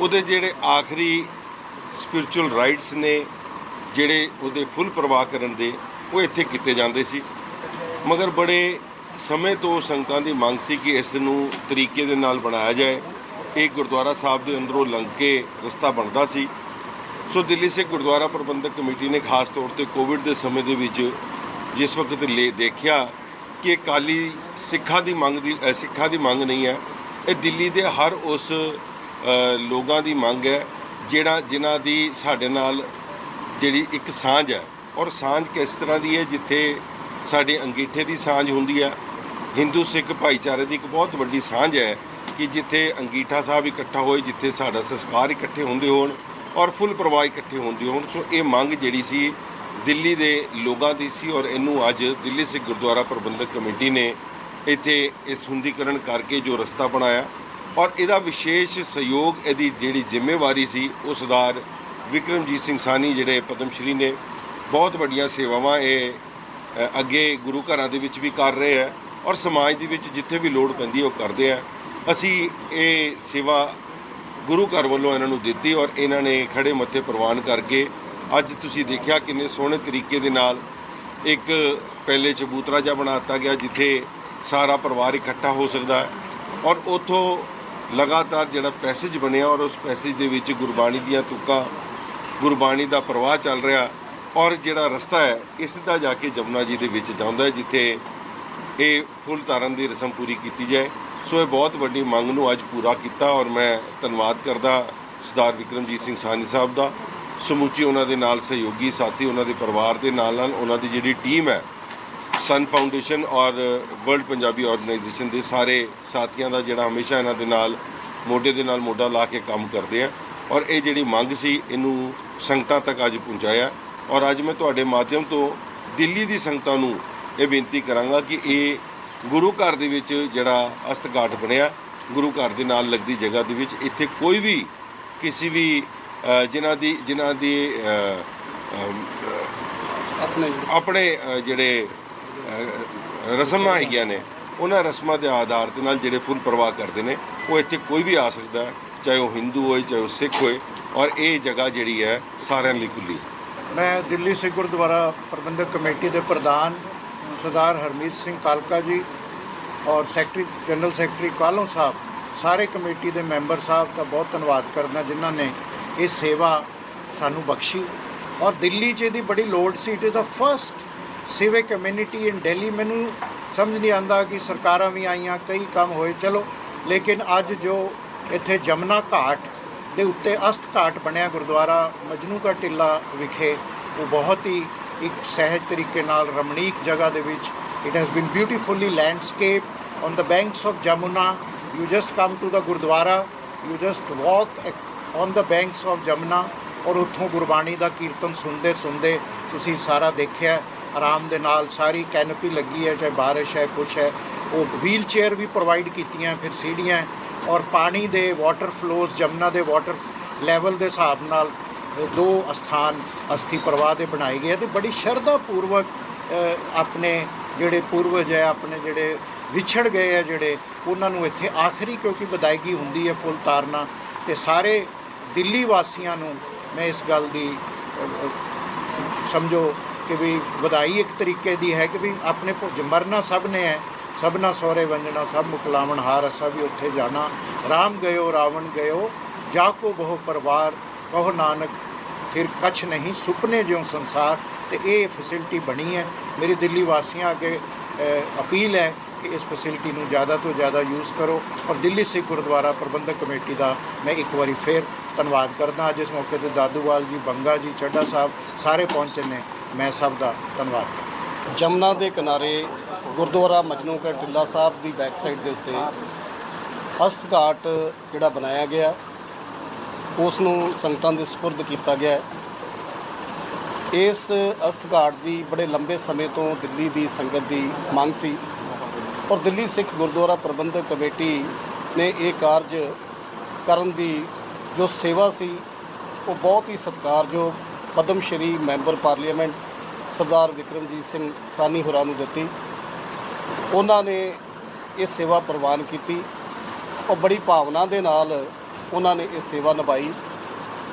ਉਹਦੇ ਜਿਹੜੇ ਆਖਰੀ ਸਪਿਰਚੁਅਲ ਰਾਈਟਸ ਨੇ, ਜਿਹੜੇ ਉਹਦੇ ਫੁੱਲ ਪ੍ਰਵਾਹ ਕਰਨ ਦੇ, ਉਹ ਇੱਥੇ ਕੀਤੇ ਜਾਂਦੇ ਸੀ। ਮਗਰ ਬੜੇ ਸਮੇਂ ਤੋਂ ਸੰਗਤਾਂ ਦੀ ਮੰਗ ਸੀ ਕਿ ਇਸ ਨੂੰ ਤਰੀਕੇ ਦੇ ਨਾਲ ਬਣਾਇਆ ਜਾਏ। ਇਹ ਗੁਰਦੁਆਰਾ ਸਾਹਿਬ ਦੇ ਅੰਦਰੋਂ ਲੰਘ ਕੇ ਰਸਤਾ ਬਣਦਾ ਸੀ। ਸੋ ਦਿੱਲੀ ਸਿੱਖ ਗੁਰਦੁਆਰਾ ਪ੍ਰਬੰਧਕ ਕਮੇਟੀ ਨੇ ਖਾਸ ਤੌਰ ਤੇ ਕੋਵਿਡ ਦੇ ਸਮੇਂ ਦੇ ਵਿੱਚ ਜਿਸ ਵਕਤ ਲੈ ਦੇਖਿਆ ਕਿ ਇਹ ਕਾਲੀ ਸਿੱਖਾਂ ਦੀ ਮੰਗ ਦੀ ਸਿੱਖਾਂ ਦੀ ਮੰਗ ਨਹੀਂ ਹੈ, ਇਹ ਦਿੱਲੀ ਦੇ ਹਰ ਉਸ ਲੋਕਾਂ ਦੀ ਮੰਗ ਹੈ ਜਿਹੜਾ ਜਿਨ੍ਹਾਂ ਦੀ ਸਾਡੇ ਨਾਲ ਜਿਹੜੀ ਇੱਕ ਸਾਂਝ ਹੈ। ਔਰ ਸਾਂਝ ਕਿਸ ਤਰ੍ਹਾਂ ਦੀ ਹੈ ਜਿੱਥੇ ਸਾਡੇ ਅੰਗੀਠੇ ਦੀ ਸਾਂਝ ਹੁੰਦੀ ਹੈ। ਹਿੰਦੂ ਸਿੱਖ ਭਾਈਚਾਰੇ ਦੀ ਇੱਕ ਬਹੁਤ ਵੱਡੀ ਸਾਂਝ ਹੈ ਕਿ ਜਿੱਥੇ ਅੰਗੀਠਾ ਸਾਹਿਬ ਇਕੱਠਾ ਹੋਏ, ਜਿੱਥੇ ਸਾਡਾ ਸੰਸਕਾਰ ਇਕੱਠੇ ਹੁੰਦੇ ਹੋਣ। ਔਰ ਫੁੱਲ ਪ੍ਰਵਾਹ ਇਕੱਠੇ ਹੁੰਦੇ ਹੋਣ। ਸੋ ਇਹ ਮੰਗ ਜਿਹੜੀ ਸੀ, ਦਿੱਲੀ ਦੇ ਲੋਕਾਂ ਦੀ ਸੀ ਔਰ ਇਹਨੂੰ ਅੱਜ ਦਿੱਲੀ ਸਿੱਖ ਗੁਰਦੁਆਰਾ ਪ੍ਰਬੰਧਕ ਕਮੇਟੀ ਨੇ ਇੱਥੇ ਇਸ ਹੁੰਦੀਕਰਨ ਕਰਕੇ ਜੋ ਰਸਤਾ ਬਣਾਇਆ ਔਰ ਇਹਦਾ ਵਿਸ਼ੇਸ਼ ਸਹਿਯੋਗ, ਇਹਦੀ ਜਿਹੜੀ ਜ਼ਿੰਮੇਵਾਰੀ ਸੀ, ਉਹ ਸਰਦਾਰ ਵਿਕਰਮਜੀਤ ਸਿੰਘ ਸਾਨੀ ਜਿਹੜੇ ਪਦਮ ਸ਼੍ਰੀ ਨੇ, ਬਹੁਤ ਵੱਡੀਆਂ ਸੇਵਾਵਾਂ ਇਹ ਅੱਗੇ ਗੁਰੂ ਘਰਾਂ ਦੇ ਵਿੱਚ ਵੀ ਕਰ ਰਹੇ ਹੈ ਔਰ ਸਮਾਜ ਦੇ ਵਿੱਚ ਜਿੱਥੇ ਵੀ ਲੋੜ ਪੈਂਦੀ ਹੈ ਉਹ ਕਰਦੇ ਆ ਅਸੀਂ ਇਹ ਸੇਵਾ ਗੁਰੂ ਘਰ ਵੱਲੋਂ ਇਹਨਾਂ ਨੂੰ ਦਿੱਤੀ ਔਰ ਇਹਨਾਂ ਨੇ ਖੜੇ ਮੱਥੇ ਪ੍ਰਵਾਨ ਕਰਕੇ ਅੱਜ ਤੁਸੀਂ ਦੇਖਿਆ ਕਿੰਨੇ ਸੋਹਣੇ ਤਰੀਕੇ ਦੇ ਨਾਲ ਇੱਕ ਪਹਿਲੇ ਚਬੂਤਰਾ ਜਿਹਾ ਬਣਾ ਦਿੱਤਾ ਗਿਆ ਜਿੱਥੇ ਸਾਰਾ ਪਰਿਵਾਰ ਇਕੱਠਾ ਹੋ ਸਕਦਾ ਹੈ ਔਰ ਉਥੋਂ ਲਗਾਤਾਰ ਜਿਹੜਾ ਪੈਸੇਜ ਬਣਿਆ ਔਰ ਉਸ ਪੈਸੇਜ ਦੇ ਵਿੱਚ ਗੁਰਬਾਣੀ ਦੀਆਂ ਤੁਕਾਂ, ਗੁਰਬਾਣੀ ਦਾ ਪ੍ਰਵਾਹ ਚੱਲ ਰਿਹਾ ਔਰ ਜਿਹੜਾ ਰਸਤਾ ਹੈ ਇਸ ਦਾ ਜਾ ਕੇ ਜਮਨਾ ਜੀ ਦੇ ਵਿੱਚ ਜਾਂਦਾ ਹੈ, ਜਿੱਥੇ ਇਹ ਫੁੱਲ ਤਾਰਨ ਦੀ ਰਸਮ ਪੂਰੀ ਕੀਤੀ ਜਾਏ। ਸੋ ਇਹ ਬਹੁਤ ਵੱਡੀ ਮੰਗ ਨੂੰ ਅੱਜ ਪੂਰਾ ਕੀਤਾ ਔਰ ਮੈਂ ਧੰਨਵਾਦ ਕਰਦਾ ਸਰਦਾਰ ਵਿਕਰਮਜੀਤ ਸਿੰਘ ਸਾਨੀ ਸਾਹਿਬ ਦਾ। ਸਮੁੱਚੀ ਉਹਨਾਂ ਦੇ ਨਾਲ ਸਹਿਯੋਗੀ ਸਾਥੀ, ਉਹਨਾਂ ਦੇ ਪਰਿਵਾਰ ਦੇ ਨਾਲ ਨਾਲ ਉਹਨਾਂ ਦੀ ਜਿਹੜੀ ਟੀਮ ਹੈ ਸਨ ਫਾਊਂਡੇਸ਼ਨ ਔਰ ਵਰਲਡ ਪੰਜਾਬੀ ਆਰਗੇਨਾਈਜੇਸ਼ਨ ਦੇ ਸਾਰੇ ਸਾਥੀਆਂ ਦਾ ਜਿਹੜਾ ਹਮੇਸ਼ਾ ਇਹਨਾਂ ਦੇ ਨਾਲ, ਮੋਢੇ ਦੇ ਨਾਲ ਮੋਢਾ ਲਾ ਕੇ ਕੰਮ ਕਰਦੇ ਆ। ਔਰ ਇਹ ਜਿਹੜੀ ਮੰਗ ਸੀ, ਇਹਨੂੰ ਸੰਗਤਾਂ ਤੱਕ ਅੱਜ ਪਹੁੰਚਾਇਆ। ਔਰ ਅੱਜ ਮੈਂ ਤੁਹਾਡੇ ਮਾਧਿਅਮ ਤੋਂ ਦਿੱਲੀ ਦੀ ਸੰਗਤਾਂ ਨੂੰ ਇਹ ਬੇਨਤੀ ਕਰਾਂਗਾ ਕਿ ਇਹ ਗੁਰੂ ਘਰ ਦੇ ਵਿੱਚ ਜਿਹੜਾ ਅਸਤਘਾਟ ਬਣਿਆ ਗੁਰੂ ਘਰ ਦੇ ਨਾਲ ਲੱਗਦੀ ਜਗ੍ਹਾ ਦੇ ਵਿੱਚ ਇੱਥੇ ਕੋਈ ਵੀ ਕਿਸੇ ਵੀ ਜਿਨ੍ਹਾਂ ਦੀ ਜਿਨ੍ਹਾਂ ਦੀ ਆਪਣੇ ਅ, ਜਿਹੜੇ ਰਸਮਾਂ ਹੈਗੀਆਂ ਨੇ ਉਹਨਾਂ ਰਸਮਾਂ ਦੇ ਆਧਾਰ ਦੇ ਨਾਲ ਜਿਹੜੇ ਫੁੱਲ ਪ੍ਰਵਾਹ ਕਰਦੇ ਨੇ ਉਹ ਇੱਥੇ ਕੋਈ ਵੀ ਆ ਸਕਦਾ ਚਾਹੇ ਉਹ ਹਿੰਦੂ ਹੋਏ ਚਾਹੇ ਉਹ ਸਿੱਖ ਹੋਏ ਔਰ ਇਹ ਜਗ੍ਹਾ ਜਿਹੜੀ ਹੈ ਸਾਰਿਆਂ ਲਈ ਖੁੱਲੀ ਹੈ। ਮੈਂ ਦਿੱਲੀ ਸਿੱਖ ਗੁਰਦੁਆਰਾ ਪ੍ਰਬੰਧਕ ਕਮੇਟੀ ਦੇ ਪ੍ਰਧਾਨ ਸਰਦਾਰ ਹਰਮੀਤ ਸਿੰਘ ਕਾਲਕਾ ਜੀ ਔਰ secretary, general secretary Kahlon Sahib, ਸਾਰੇ ਕਮੇਟੀ ਦੇ ਮੈਂਬਰ ਸਾਹਿਬ ਦਾ ਬਹੁਤ ਧੰਨਵਾਦ ਕਰਦਾ ਜਿਨ੍ਹਾਂ ਨੇ ਇਹ ਸੇਵਾ ਸਾਨੂੰ ਬਖਸ਼ੀ। ਔਰ ਦਿੱਲੀ 'ਚ ਇਹਦੀ ਬੜੀ ਲੋੜ ਸੀ। It is the first civic community in Delhi ਮੈਨੂੰ ਸਮਝ ਨਹੀਂ ਆਂਦਾ ਕਿ ਸਰਕਾਰਾਂ ਵੀ ਆਈਆਂ, ਕਈ ਕੰਮ ਹੋਏ, ਚਲੋ। ਲੇਕਿਨ ਅੱਜ ਜੋ ਇੱਥੇ ਜਮਨਾ ਘਾਟ ਦੇ ਉੱਤੇ ਅਸਤ ਘਾਟ ਬਣਿਆ ਗੁਰਦੁਆਰਾ ਮਜਨੂ ਕਾ ਟਿੱਲਾ ਵਿਖੇ, ਉਹ ਬਹੁਤ ਹੀ ਇੱਕ ਸਹਿਜ ਤਰੀਕੇ ਨਾਲ ਰਮਣੀਕ ਜਗ੍ਹਾ ਦੇ ਵਿੱਚ it has been beautifully landscape on the banks of Jamuna you just come to the gurdwara you just walk on the banks of Jamuna ਔਰ ਉੱਥੋਂ ਗੁਰਬਾਣੀ ਦਾ ਕੀਰਤਨ ਸੁਣਦੇ ਸੁਣਦੇ ਤੁਸੀਂ ਸਾਰਾ ਦੇਖਿਆ। ਆਰਾਮ ਦੇ ਨਾਲ ਸਾਰੀ ਕੈਨੋਪੀ ਲੱਗੀ ਹੈ, ਚਾਹੇ ਬਾਰਿਸ਼ ਹੈ, ਕੁਛ ਹੈ। ਉਹ ਵੀਲ ਚੇਅਰ ਵੀ ਪ੍ਰੋਵਾਈਡ ਕੀਤੀਆਂ, ਫਿਰ ਸੀੜੀਆਂ ਔਰ ਪਾਣੀ ਦੇ ਵਾਟਰ ਫਲੋਜ਼ ਜਮਨਾ ਦੇ ਵਾਟਰ ਲੈਵਲ ਦੇ ਹਿਸਾਬ ਨਾਲ ਦੋ ਅਸਥਾਨ ਅਸਥੀ ਪ੍ਰਵਾਹ ਦੇ ਬਣਾਏ ਗਏ ਤੇ ਬੜੀ ਸ਼ਰਧਾ ਪੂਰਵਕ ਆਪਣੇ ਜਿਹੜੇ ਪੂਰਵਜ ਹੈ, ਆਪਣੇ ਜਿਹੜੇ ਵਿਛੜ ਗਏ ਹੈ ਜਿਹੜੇ, ਉਹਨਾਂ ਨੂੰ ਇੱਥੇ ਆਖਰੀ ਕਿਉਂਕਿ ਵਿਦਾਇਗੀ ਹੁੰਦੀ ਹੈ ਫੁੱਲ ਤਾਰਨਾ ਤੇ ਸਾਰੇ ਦਿੱਲੀ ਵਾਸੀਆਂ ਨੂੰ ਮੈਂ ਇਸ ਗੱਲ ਦੀ ਸਮਝੋ ਕਿ ਵੀ ਵਧਾਈ ਇੱਕ ਤਰੀਕੇ ਦੀ ਹੈ ਕਿ ਵੀ ਆਪਣੇ ਮਰਨਾ ਸਭ ਨੇ ਹੈ ਸਭਨਾ ਸੋਰੇ ਵੰਜਣਾ ਸਭ ਮੁਕਲਾਵਣ ਹਾਰ ਅਸਾਂ ਵੀ ਉੱਥੇ ਜਾਣਾ। ਰਾਮ ਗਇਓ, ਰਾਵਣ ਗਇਓ ਜਾ ਕੋ ਬਹੁ ਪਰਿਵਾਰ ਕਹੋ ਨਾਨਕ, ਫਿਰ ਕਛ ਨਹੀਂ, ਸੁਪਨੇ ਜਿਉ ਸੰਸਾਰ, ਤੇ ਇਹ ਫੈਸਿਲਿਟੀ ਬਣੀ ਹੈ। ਮੇਰੀ ਦਿੱਲੀ ਵਾਸੀਆਂ ਅੱਗੇ ਅਪੀਲ ਹੈ ਕਿ ਇਸ ਫੈਸਿਲਿਟੀ ਨੂੰ ਜ਼ਿਆਦਾ ਤੋਂ ਜ਼ਿਆਦਾ ਯੂਜ਼ ਕਰੋ ਔਰ ਦਿੱਲੀ ਸਿੱਖ ਗੁਰਦੁਆਰਾ ਪ੍ਰਬੰਧਕ ਕਮੇਟੀ ਦਾ ਮੈਂ ਇੱਕ ਵਾਰੀ ਫੇਰ ਧੰਨਵਾਦ ਕਰਦਾ। ਅੱਜ ਇਸ ਮੌਕੇ ਤੇ ਦਾਦੂਵਾਲ ਜੀ, ਬੰਗਾ ਜੀ ਚੱਡਾ ਸਾਹਿਬ ਸਾਰੇ ਪਹੁੰਚੇ ਨੇ। ਮੈਂ ਸਭ ਦਾ ਧੰਨਵਾਦ ਕਰਦਾ। ਜਮਨਾ ਦੇ ਕਿਨਾਰੇ ਗੁਰਦੁਆਰਾ ਮਜਨੂ ਕਾ ਟਿੱਲਾ ਸਾਹਿਬ ਦੀ ਬੈਕ ਸਾਈਡ ਦੇ ਉੱਤੇ ਹਸਤਘਾਟ ਜਿਹੜਾ ਬਣਾਇਆ ਗਿਆ। ਉਸ ਨੂੰ ਸੰਗਤਾਂ ਦੇ ਸਪੁਰਦ ਕੀਤਾ ਗਿਆ ਹੈ। ਇਸ ਅਸਤਘਾਟ ਦੀ ਬੜੇ ਲੰਬੇ ਸਮੇਂ ਤੋਂ ਦਿੱਲੀ ਦੀ ਸੰਗਤ ਦੀ ਮੰਗ ਸੀ ਔਰ ਦਿੱਲੀ ਸਿੱਖ ਗੁਰਦੁਆਰਾ ਪ੍ਰਬੰਧਕ ਕਮੇਟੀ ਨੇ ਇਹ ਕਾਰਜ ਕਰਨ ਦੀ ਜੋ ਸੇਵਾ ਸੀ, ਉਹ ਬਹੁਤ ਹੀ ਸਤਿਕਾਰਯੋਗ ਪਦਮ ਸ਼੍ਰੀ ਮੈਂਬਰ ਪਾਰਲੀਮੈਂਟ ਸਰਦਾਰ ਵਿਕਰਮਜੀਤ ਸਿੰਘ ਸਾਨੀ ਹੋਰਾਂ ਨੂੰ ਦਿੱਤੀ ਉਹਨਾਂ ਨੇ ਇਹ ਸੇਵਾ ਪ੍ਰਵਾਨ ਕੀਤੀ ਔਰ ਬੜੀ ਭਾਵਨਾ ਦੇ ਨਾਲ ਉਹਨਾਂ ਨੇ ਇਹ ਸੇਵਾ ਨਿਭਾਈ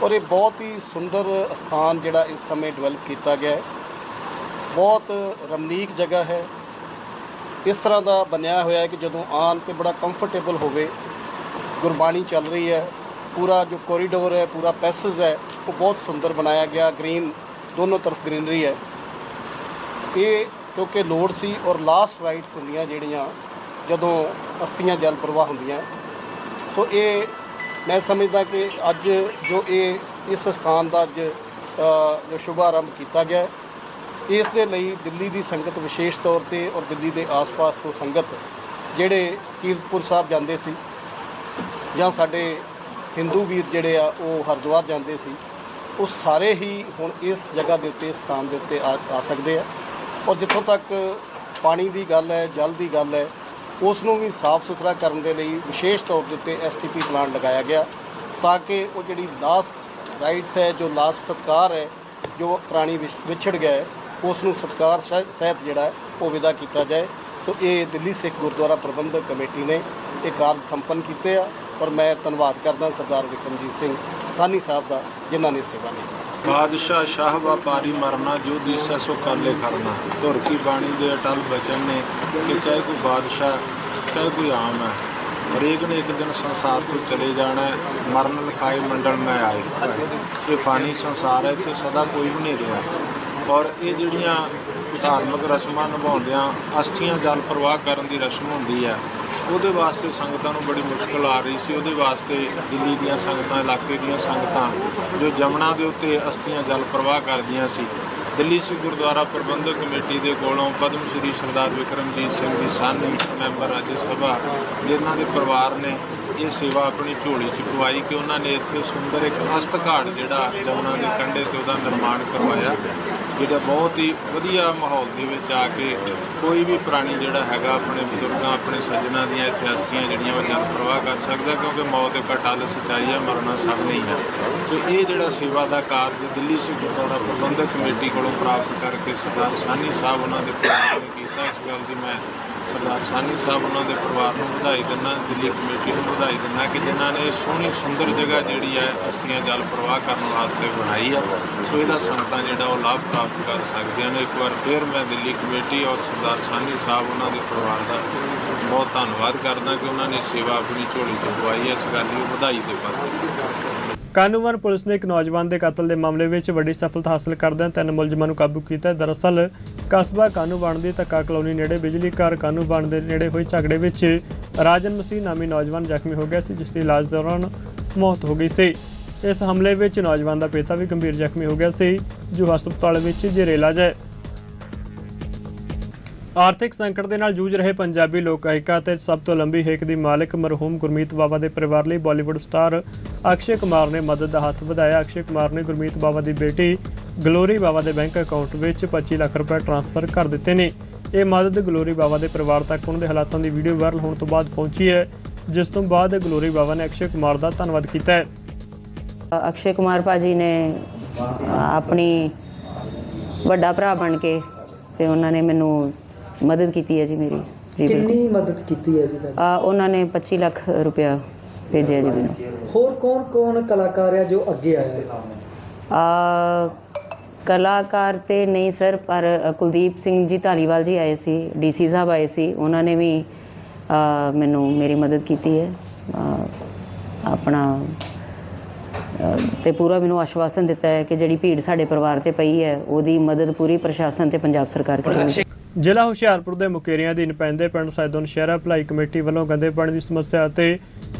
ਔਰ ਇਹ ਬਹੁਤ ਹੀ ਸੁੰਦਰ ਸਥਾਨ ਜਿਹੜਾ ਇਸ ਸਮੇਂ ਡਿਵੈਲਪ ਕੀਤਾ ਗਿਆ ਹੈ। ਬਹੁਤ ਰਮਨੀਕ ਜਗ੍ਹਾ ਹੈ। ਇਸ ਤਰ੍ਹਾਂ ਦਾ ਬਣਿਆ ਹੋਇਆ ਹੈ ਕਿ ਜਦੋਂ ਆਉਣ ਤੇ ਬੜਾ ਕੰਫਰਟੇਬਲ ਹੋਵੇ, ਗੁਰਬਾਣੀ ਚੱਲ ਰਹੀ ਹੈ, ਪੂਰਾ ਜੋ ਕੋਰੀਡੋਰ ਹੈ, ਪੂਰਾ ਪੈਸੇਜ ਹੈ, ਉਹ ਬਹੁਤ ਸੁੰਦਰ ਬਣਾਇਆ ਗਿਆ ਗ੍ਰੀਨ ਦੋਨੋਂ ਤਰਫ ਗ੍ਰੀਨਰੀ ਹੈ। ਇਹ ਕਿਉਂਕਿ ਲੋੜ ਸੀ ਔਰ ਲਾਸਟ ਰਾਈਟਸ ਹੁੰਦੀਆਂ ਜਿਹੜੀਆਂ, ਜਦੋਂ ਅਸਥੀਆਂ ਜਲ ਪ੍ਰਵਾਹ ਹੁੰਦੀਆਂ। ਸੋ ਇਹ ਮੈਂ ਸਮਝਦਾ ਕਿ ਅੱਜ ਜੋ ਇਹ ਇਸ ਸਥਾਨ ਦਾ ਅੱਜ ਅ, ਜੋ ਸ਼ੁਭਾਰੰਭ ਕੀਤਾ ਗਿਆ ਇਸ ਦੇ ਲਈ ਦਿੱਲੀ ਦੀ ਸੰਗਤ ਵਿਸ਼ੇਸ਼ ਤੌਰ ਤੇ ਔਰ ਦਿੱਲੀ ਦੇ ਆਸ-ਪਾਸ ਤੋਂ ਸੰਗਤ ਜਿਹੜੇ ਕੀਰਤਪੁਰ ਸਾਹਿਬ ਜਾਂਦੇ ਸੀ ਜਾਂ ਸਾਡੇ ਹਿੰਦੂ ਵੀਰ ਜਿਹੜੇ ਆ ਉਹ ਹਰਿਦੁਆਰ ਜਾਂਦੇ ਸੀ ਉਹ ਸਾਰੇ ਹੀ ਹੁਣ ਇਸ ਜਗ੍ਹਾ ਦੇ ਉੱਤੇ ਇਸ ਸਥਾਨ ਦੇ ਉੱਤੇ ਆ ਆ ਸਕਦੇ ਆ। ਔਰ ਜਿੱਥੋਂ ਤੱਕ ਪਾਣੀ ਦੀ ਗੱਲ ਹੈ ਜਲ ਦੀ ਗੱਲ ਹੈ ਉਸ ਨੂੰ ਵੀ ਸਾਫ਼ ਸੁਥਰਾ ਕਰਨ ਦੇ ਲਈ ਵਿਸ਼ੇਸ਼ ਤੌਰ ਦੇ ਉੱਤੇ ਐਸਟੀਪੀ ਪਲਾਂਟ ਲਗਾਇਆ ਗਿਆ ਤਾਂ ਕਿ ਉਹ ਜਿਹੜੀ ਲਾਸਟ ਰਾਈਟਸ ਹੈ, ਜੋ ਲਾਸਟ ਸਤਕਾਰ ਹੈ, ਜੋ ਪ੍ਰਾਣੀ ਵਿਛ- ਵਿਛੜ ਗਿਆ ਹੈ, ਉਸ ਨੂੰ ਸਤਕਾਰ ਸਹਿ- ਸਹਿਤ ਜਿਹੜਾ ਉਹ ਵਿਦਾ ਕੀਤਾ ਜਾਏ। ਸੋ ਇਹ ਦਿੱਲੀ ਸਿੱਖ ਗੁਰਦੁਆਰਾ ਪ੍ਰਬੰਧਕ ਕਮੇਟੀ ਨੇ ਇਹ ਕਾਰਜ ਸੰਪੰਨ ਕੀਤੇ ਆ। ਔਰ ਮੈਂ ਧੰਨਵਾਦ ਕਰਦਾ ਸਰਦਾਰ ਵਿਕਰਮਜੀਤ ਸਿੰਘ ਸਾਨੀ ਸਾਹਿਬ ਦਾ, ਜਿਨ੍ਹਾਂ ਨੇ ਸੇਵਾ ਲਈ। ਬਾਦਸ਼ਾਹ ਸ਼ਾਹ ਵਪਾਰੀ ਮਰਨਾ, ਜੋ ਦਿਸੈ ਸੋ ਕਾਲੇ ਕਰਨਾ ਧੁਰ ਕੀ ਬਾਣੀ ਦੇ ਅਟਲ ਬਚਨ ਨੇ ਕਿ ਚਾਹੇ ਕੋਈ ਬਾਦਸ਼ਾਹ, ਚਾਹੇ ਕੋਈ ਆਮ ਹੈ, ਹਰੇਕ ਨੇ ਇੱਕ ਦਿਨ ਸੰਸਾਰ ਤੋਂ ਚਲੇ ਜਾਣਾ ਮਰਨ ਲਿਖਾਏ ਮੰਡਲ ਮੈਂ ਆਏ। ਇਹ ਫਾਨੀ ਸੰਸਾਰ ਹੈ, ਇੱਥੇ ਸਦਾ ਕੋਈ ਵੀ ਨਹੀਂ ਰਿਹਾ। ਔਰ ਇਹ ਜਿਹੜੀਆਂ ਧਾਰਮਿਕ ਰਸਮਾਂ ਨਿਭਾਉਂਦਿਆਂ ਅਸਥੀਆਂ ਜਲ ਪ੍ਰਵਾਹ ਕਰਨ ਦੀ ਰਸਮ ਹੁੰਦੀ ਹੈ ਉਹਦੇ ਵਾਸਤੇ ਸੰਗਤਾਂ ਨੂੰ ਬੜੀ ਮੁਸ਼ਕਲ ਆ ਰਹੀ ਸੀ। ਉਹਦੇ ਵਾਸਤੇ ਦਿੱਲੀ ਦੀਆਂ ਸੰਗਤਾਂ, ਇਲਾਕੇ ਦੀਆਂ ਸੰਗਤਾਂ ਜੋ ਜਮਨਾ ਦੇ ਉੱਤੇ ਅਸਥੀਆਂ ਜਲ ਪ੍ਰਵਾਹ ਕਰਦੀਆਂ ਸੀ। ਦਿੱਲੀ ਸਿੱਖ ਗੁਰਦੁਆਰਾ ਪ੍ਰਬੰਧਕ ਕਮੇਟੀ ਦੇ ਕੋਲੋਂ ਪਦਮ ਸ਼੍ਰੀ ਸਰਦਾਰ ਵਿਕਰਮਜੀਤ ਸਿੰਘ ਜੀ ਸਾਨੀ ਮੈਂਬਰ ਰਾਜ ਸਭਾ, ਜਿਨ੍ਹਾਂ ਦੇ ਪਰਿਵਾਰ ਨੇ ਇਹ ਸੇਵਾ ਆਪਣੀ ਝੋਲੀ 'ਚ ਪਵਾਈ ਕਿ ਉਹਨਾਂ ਨੇ ਇੱਥੇ ਸੁੰਦਰ ਇੱਕ ਅਸਤਘਾਟ ਜਿਹੜਾ ਜਮਨਾ ਦੇ ਕੰਢੇ ਤੇ ਉਹਦਾ ਨਿਰਮਾਣ ਕਰਵਾਇਆ। ਜਿਹੜਾ ਬਹੁਤ ਹੀ ਵਧੀਆ ਮਾਹੌਲ ਦੇ ਵਿੱਚ ਆ ਕੇ ਕੋਈ ਵੀ ਪ੍ਰਾਣੀ ਜਿਹੜਾ ਹੈਗਾ ਆਪਣੇ ਬਜ਼ੁਰਗਾਂ, ਆਪਣੇ ਸੱਜਣਾ ਦੀਆਂ ਇੱਥੇ ਜਿਹੜੀਆਂ ਉਹ ਜਲ ਪ੍ਰਵਾਹ ਕਰ ਸਕਦਾ ਕਿਉਂਕਿ ਮੌਤ ਇੱਕ ਅਟਲ ਸੱਚਾਈ ਹੈ, ਮਰਨਾ ਸਭ ਨਹੀਂ ਹੈ। ਤੇ ਇਹ ਜਿਹੜਾ ਸੇਵਾ ਦਾ ਕਾਰਜ ਦਿੱਲੀ ਸਿੱਖ ਗੁਰਦੁਆਰਾ ਪ੍ਰਬੰਧਕ ਕਮੇਟੀ ਕੋਲੋਂ ਪ੍ਰਾਪਤ ਕਰਕੇ ਸਰਦਾਰ ਸਾਨੀ ਸਾਹਿਬ ਉਹਨਾਂ ਦੇ ਪਰਿਵਾਰ ਨੇ ਕੀਤਾ, ਇਸ ਗੱਲ ਦੀ ਮੈਂ ਸਰਦਾਰ ਸਾਨੀ ਸਾਹਿਬ ਉਹਨਾਂ ਦੇ ਪਰਿਵਾਰ ਨੂੰ ਵਧਾਈ ਦਿੰਦਾ, ਦਿੱਲੀ ਕਮੇਟੀ ਨੂੰ ਵਧਾਈ ਦਿੰਦਾ ਕਿ ਜਿਨ੍ਹਾਂ ਨੇ ਸੋਹਣੀ ਸੁੰਦਰ ਜਗ੍ਹਾ ਜਿਹੜੀ ਹੈ ਅਸਥੀਆਂ ਜਲ ਪ੍ਰਵਾਹ ਕਰਨ ਵਾਸਤੇ ਬਣਾਈ ਆ। ਸੋ ਇਹਦਾ ਸੰਗਤਾਂ ਜਿਹੜਾ ਉਹ ਲਾਭ ਪ੍ਰਾਪਤ ਕਰ ਸਕਦੀਆਂ ਨੇ। ਇੱਕ ਵਾਰ ਫਿਰ ਮੈਂ ਦਿੱਲੀ ਕਮੇਟੀ ਔਰ ਸਰਦਾਰ ਸਾਨੀ ਸਾਹਿਬ ਉਹਨਾਂ ਦੇ ਪਰਿਵਾਰ ਦਾ ਬਹੁਤ ਧੰਨਵਾਦ ਕਰਦਾ ਕਿ ਉਹਨਾਂ ਨੇ ਸੇਵਾ ਆਪਣੀ ਝੋਲੀ ਤੋਂ ਦਵਾਈ ਹੈ। ਇਸ ਗੱਲ ਨੂੰ ਵਧਾਈ ਦੇ ਪਾਤਰ ਕਾਨੂੰਨ ਪੁਲਿਸ ਨੇ ਇੱਕ ਨੌਜਵਾਨ ਦੇ ਕਤਲ ਦੇ ਮਾਮਲੇ ਵਿੱਚ ਵੱਡੀ ਸਫਲਤਾ ਹਾਸਲ ਕਰਦਿਆਂ ਤਿੰਨ ਮੁਲਜ਼ਮਾਂ ਨੂੰ ਕਾਬੂ ਕੀਤਾ। ਦਰਅਸਲ, ਕਸਬਾ ਕਾਨੂੰਵਾਨ ਦੀ ਧੱਕਾ ਕਲੋਨੀ ਨੇੜੇ ਬਿਜਲੀ ਘਰ ਕਾਨੂੰਵਾਨ ਦੇ ਨੇੜੇ ਹੋਏ ਝਗੜੇ ਵਿੱਚ ਰਾਜਨ ਮਸੀਹ ਨਾਮੀ ਨੌਜਵਾਨ ਜ਼ਖਮੀ ਹੋ ਗਿਆ ਸੀ, ਜਿਸ ਦੀ ਇਲਾਜ ਦੌਰਾਨ ਮੌਤ ਹੋ ਗਈ ਸੀ। ਇਸ ਹਮਲੇ ਵਿੱਚ ਨੌਜਵਾਨ ਦਾ ਪਿਤਾ ਵੀ ਗੰਭੀਰ ਜ਼ਖਮੀ ਹੋ ਗਿਆ ਸੀ, ਜੋ ਹਸਪਤਾਲ ਵਿੱਚ ਜੇਰੇ ਇਲਾਜ ਹੈ। ਆਰਥਿਕ ਸੰਕਟ ਦੇ ਨਾਲ ਜੂਝ ਰਹੇ ਪੰਜਾਬੀ ਲੋਕ ਗਾਇਕਾ ਅਤੇ ਸਭ ਤੋਂ ਲੰਬੀ ਹੇਕ ਦੀ ਮਾਲਕ ਮਰਹੂਮ ਗੁਰਮੀਤ ਬਾਵਾ ਦੇ ਪਰਿਵਾਰ ਲਈ ਬਾਲੀਵੁੱਡ ਸਟਾਰ ਅਕਸ਼ੇ ਕੁਮਾਰ ਨੇ ਮਦਦ ਦਾ ਹੱਥ ਵਧਾਇਆ। ਅਕਸ਼ੇ ਕੁਮਾਰ ਨੇ ਗੁਰਮੀਤ ਬਾਵਾ ਦੀ ਬੇਟੀ ਗਲੋਰੀ ਬਾਵਾ ਦੇ ਬੈਂਕ ਅਕਾਊਂਟ ਵਿੱਚ 25 ਲੱਖ ਰੁਪਏ ਟ੍ਰਾਂਸਫਰ ਕਰ ਦਿੱਤੇ ਨੇ। ਇਹ ਮਦਦ ਗਲੋਰੀ ਬਾਵਾ ਦੇ ਪਰਿਵਾਰ ਤੱਕ ਉਹਨਾਂ ਦੇ ਹਾਲਾਤਾਂ ਦੀ ਵੀਡੀਓ ਵਾਇਰਲ ਹੋਣ ਤੋਂ ਬਾਅਦ ਪਹੁੰਚੀ ਹੈ, ਜਿਸ ਤੋਂ ਬਾਅਦ ਗਲੋਰੀ ਬਾਵਾ ਨੇ ਅਕਸ਼ੇ ਕੁਮਾਰ ਦਾ ਧੰਨਵਾਦ ਕੀਤਾ ਹੈ। ਅਕਸ਼ੇ ਕੁਮਾਰ ਭਾਜੀ ਨੇ ਆਪਣੀ ਵੱਡਾ ਭਰਾ ਬਣ ਕੇ ਤੇ ਉਹਨਾਂ ਨੇ ਮੈਨੂੰ ਮਦਦ ਕੀਤੀ ਹੈ ਜੀ ਮੇਰੀ। ਜੀ ਬਿਲਕੁਲ। ਕਿੰਨੀ ਮਦਦ ਕੀਤੀ ਹੈ ਜੀ ਤੁਹਾਡੀ? ਆ, ਉਹਨਾਂ ਨੇ 25 ਲੱਖ ਰੁਪਇਆ ਭੇਜਿਆ ਜੀ ਮੈਨੂੰ। ਹੋਰ ਕੌਣ ਕੌਣ ਕਲਾਕਾਰ ਆ ਜੋ ਅੱਗੇ ਆਇਆ ਹੈ? ਆ ਕਲਾਕਾਰ ਤੇ ਨਹੀਂ ਸਰ ਪਰ ਅ, ਕੁਲਦੀਪ ਸਿੰਘ ਜੀ ਧਾਲੀਵਾਲ ਜੀ ਆਏ ਸੀ ਡੀਸੀ ਸਾਹਿਬ ਆਏ ਸੀ ਉਹਨਾਂ ਨੇ ਵੀ ਆ, ਮੈਨੂੰ ਮੇਰੀ ਮਦਦ ਕੀਤੀ ਹੈ। ਆਪਣਾ ਅ, ਤੇ ਪੂਰਾ ਮੈਨੂੰ ਆਸ਼ਵਾਸਨ ਦਿੱਤਾ ਹੈ ਕਿ ਜਿਹੜੀ ਭੀੜ ਸਾਡੇ ਪਰਿਵਾਰ ਤੇ ਪਈ ਹੈ ਉਹਦੀ ਮਦਦ ਪੂਰੀ ਪ੍ਰਸ਼ਾਸਨ ਤੇ ਪੰਜਾਬ ਸਰਕਾਰ ਕਰੇਗੀ। ਜ਼ਿਲ੍ਹਾ ਹੁਸ਼ਿਆਰਪੁਰ ਦੇ ਮੁਕੇਰੀਆਂ ਦੇ ਪੈਂਦੇ ਪਿੰਡ ਸੈਦੋਨ ਸ਼ਹਿਰਾ ਭਲਾਈ ਕਮੇਟੀ ਵੱਲੋਂ ਗੰਦੇ ਪਾਣੀ ਦੀ ਸਮੱਸਿਆ ਅਤੇ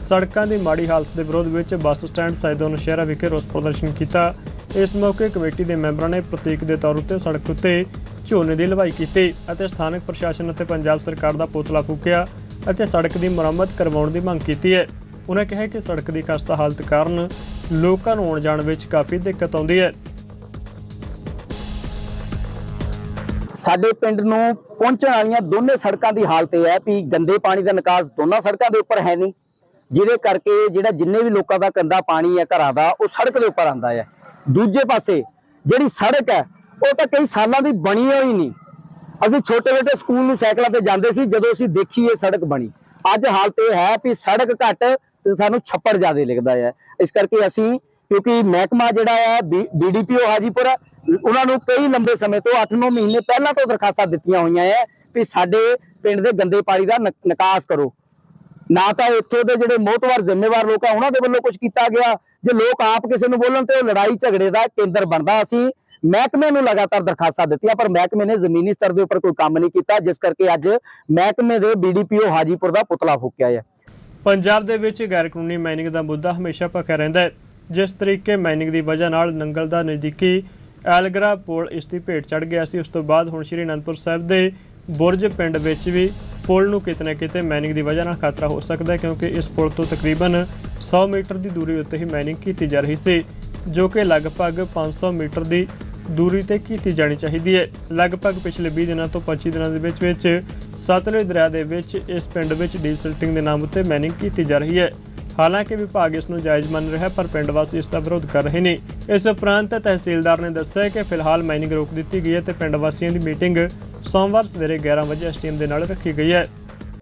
ਸੜਕਾਂ ਦੀ ਮਾੜੀ ਹਾਲਤ ਦੇ ਵਿਰੋਧ ਵਿੱਚ ਬੱਸ ਸਟੈਂਡ ਸੈਦੋਨ ਸ਼ਹਿਰਾ ਵਿਖੇ ਰੋਸ ਪ੍ਰਦਰਸ਼ਨ ਕੀਤਾ। ਇਸ ਮੌਕੇ ਕਮੇਟੀ ਦੇ ਮੈਂਬਰਾਂ ਨੇ ਪ੍ਰਤੀਕ ਦੇ ਤੌਰ ਉੱਤੇ ਸੜਕ ਉੱਤੇ ਝੋਨੇ ਦੀ ਲਵਾਈ ਕੀਤੀ ਅਤੇ ਸਥਾਨਕ ਪ੍ਰਸ਼ਾਸਨ ਅਤੇ ਪੰਜਾਬ ਸਰਕਾਰ ਦਾ ਪੁਤਲਾ ਫੂਕਿਆ ਅਤੇ ਸੜਕ ਦੀ ਮੁਰੰਮਤ ਕਰਵਾਉਣ ਦੀ ਮੰਗ ਕੀਤੀ ਹੈ। ਉਹਨਾਂ ਕਿਹਾ ਕਿ ਸੜਕ ਦੀ ਖਸਤਾ ਹਾਲਤ ਕਾਰਨ ਲੋਕਾਂ ਨੂੰ ਆਉਣ ਜਾਣ ਵਿੱਚ ਕਾਫੀ ਦਿੱਕਤ ਆਉਂਦੀ ਹੈ। ਸਾਡੇ ਪਿੰਡ ਨੂੰ ਪਹੁੰਚਣ ਵਾਲੀਆਂ ਦੋਨੇ ਸੜਕਾਂ ਦੀ ਹਾਲਤ ਇਹ ਹੈ ਵੀ ਗੰਦੇ ਪਾਣੀ ਦਾ ਨਿਕਾਸ ਦੋਨਾਂ ਸੜਕਾਂ ਦੇ ਉੱਪਰ ਹੈ ਨਹੀਂ। ਜਿਹਦੇ ਕਰਕੇ ਜਿਹੜਾ ਜਿੰਨੇ ਵੀ ਲੋਕਾਂ ਦਾ ਗੰਦਾ ਪਾਣੀ ਹੈ ਘਰਾਂ ਦਾ, ਉਹ ਸੜਕ ਦੇ ਉੱਪਰ ਆਂਦਾ ਹੈ। ਦੂਜੇ ਪਾਸੇ ਜਿਹੜੀ ਸੜਕ ਹੈ, ਉਹ ਤਾਂ ਕਈ ਸਾਲਾਂ ਦੀ ਬਣੀ ਹੋਈ ਨਹੀਂ। ਅਸੀਂ ਛੋਟੇ ਛੋਟੇ ਸਕੂਲ ਨੂੰ ਸਾਈਕਲਾਂ ਤੇ ਜਾਂਦੇ ਸੀ, ਜਦੋਂ ਅਸੀਂ ਦੇਖੀ ਇਹ ਸੜਕ ਬਣੀ। ਅੱਜ ਹਾਲਤ ਇਹ ਹੈ ਵੀ ਸੜਕ ਘੱਟ ਤੇ ਸਾਨੂੰ ਛੱਪੜ ਜ਼ਿਆਦਾ ਲੱਗਦਾ ਹੈ। ਇਸ ਕਰਕੇ ਅਸੀਂ ਕਿਉਂਕਿ ਮਹਿਕਮਾ ਜਿਹੜਾ ਹੈ ਬੀਡੀਪੀਓ ਹਾਜੀਪੁਰ, ਉਹਨਾਂ ਨੂੰ ਕਈ ਲੰਬੇ ਸਮੇਂ ਤੋਂ 8-9 ਮਹੀਨੇ ਪਹਿਲਾਂ ਤੋਂ ਦਰਖਾਸਤਾਂ ਦਿੱਤੀਆਂ ਹੋਈਆਂ ਹੈ ਵੀ ਸਾਡੇ ਪਿੰਡ ਦੇ ਗੰਦੇ ਪਾਣੀ ਦਾ ਨਿਕਾਸ ਕਰੋ। ਨਾ ਤਾਂ ਇੱਥੋਂ ਦੇ ਜਿਹੜੇ ਮੋਹਤਵਾਰ, ਜ਼ਿੰਮੇਵਾਰ ਲੋਕ ਆ, ਉਹਨਾਂ ਦੇ ਵੱਲੋਂ ਕੁਝ ਕੀਤਾ ਗਿਆ। ਜੇ ਲੋਕ ਆਪ ਕਿਸੇ ਨੂੰ ਬੋਲਣ ਤੇ ਉਹ ਲੜਾਈ ਝਗੜੇ ਦਾ ਕੇਂਦਰ ਬਣਦਾ, ਅਸੀਂ ਮਹਿਕਮੇ ਨੂੰ ਲਗਾਤਾਰ ਦਰਖਾਸਤਾਂ ਦਿੱਤੀਆਂ, ਪਰ ਮਹਿਕਮੇ ਨੇ ਜ਼ਮੀਨੀ ਸਤਰ ਦੇ ਉੱਪਰ ਕੋਈ ਕੰਮ ਨਹੀਂ ਕੀਤਾ, ਜਿਸ ਕਰਕੇ ਅੱਜ ਮਹਿਕਮੇ ਦੇ ਬੀਡੀਪੀਓ ਹਾਜੀਪੁਰ ਦਾ ਪੁਤਲਾ ਫੂਕਿਆ ਹੈ ਪੰਜਾਬ ਦੇ ਵਿੱਚ ਗੈਰ ਕਾਨੂੰਨੀ ਮਾਈਨਿੰਗ ਦਾ ਮੁੱਦਾ ਹਮੇਸ਼ਾ ਭਖਿਆ ਰਹਿੰਦਾ ਹੈ। ਜਿਸ ਤਰੀਕੇ ਮਾਈਨਿੰਗ ਦੀ ਵਜ੍ਹਾ ਨਾਲ ਨੰਗਲ ਦਾ ਨਜ਼ਦੀਕੀ ਐਲਗਰਾ ਪੁਲ ਇਸ ਦੀ ਭੇਟ ਚੜ ਗਿਆ ਸੀ, ਉਸ ਤੋਂ ਬਾਅਦ ਹੁਣ ਸ਼੍ਰੀ ਅਨੰਦਪੁਰ ਸਾਹਿਬ ਦੇ ਬੁਰਜ ਪਿੰਡ ਵਿੱਚ ਵੀ ਪੁਲ ਨੂੰ ਕਿਤੇ ਨਾ ਕਿਤੇ ਮਾਈਨਿੰਗ ਦੀ ਵਜ੍ਹਾ ਨਾਲ ਖਤਰਾ ਹੋ ਸਕਦਾ ਹੈ, ਕਿਉਂਕਿ ਇਸ ਪੁਲ ਤੋਂ ਤਕਰੀਬਨ 100 ਮੀਟਰ ਦੀ ਦੂਰੀ ਉੱਤੇ ਹੀ ਮਾਈਨਿੰਗ ਕੀਤੀ ਜਾ ਰਹੀ ਸੀ, ਜੋ ਕਿ ਲਗਭਗ 500 ਮੀਟਰ ਦੀ ਦੂਰੀ ਤੇ ਕੀਤੀ ਜਾਣੀ ਚਾਹੀਦੀ ਹੈ। ਲਗਭਗ ਪਿਛਲੇ 20 ਦਿਨਾਂ ਤੋਂ 25 ਦਿਨਾਂ ਦੇ ਵਿੱਚ ਵਿੱਚ ਸਤਲੁਜ ਦਰਿਆ ਦੇ ਵਿੱਚ ਇਸ ਪਿੰਡ ਵਿੱਚ ਡੀਸਲਟਿੰਗ ਦੇ ਨਾਮ ਉੱਤੇ ਮਾਈਨਿੰਗ ਕੀਤੀ ਜਾ ਰਹੀ ਹੈ। ਹਾਲਾਂਕਿ ਵਿਭਾਗ ਇਸ ਨੂੰ ਜਾਇਜ਼ ਮੰਨ ਰਿਹਾ ਪਰ ਪਿੰਡ ਵਾਸੀ ਇਸ ਦਾ ਵਿਰੋਧ ਕਰ ਰਹੇ ਨੇ। ਇਸ ਉਪਰੰਤ ਤਹਿਸੀਲਦਾਰ ਨੇ ਦੱਸਿਆ ਕਿ ਫਿਲਹਾਲ ਮਾਈਨਿੰਗ ਰੋਕ ਦਿੱਤੀ ਗਈ ਹੈ ਤੇ ਪਿੰਡ ਵਾਸੀਆਂ ਦੀ ਮੀਟਿੰਗ ਸੋਮਵਾਰ ਸਵੇਰੇ 11 ਵਜੇ ਐਸਟੀਐਮ ਦੇ ਨਾਲ ਰੱਖੀ ਗਈ ਹੈ।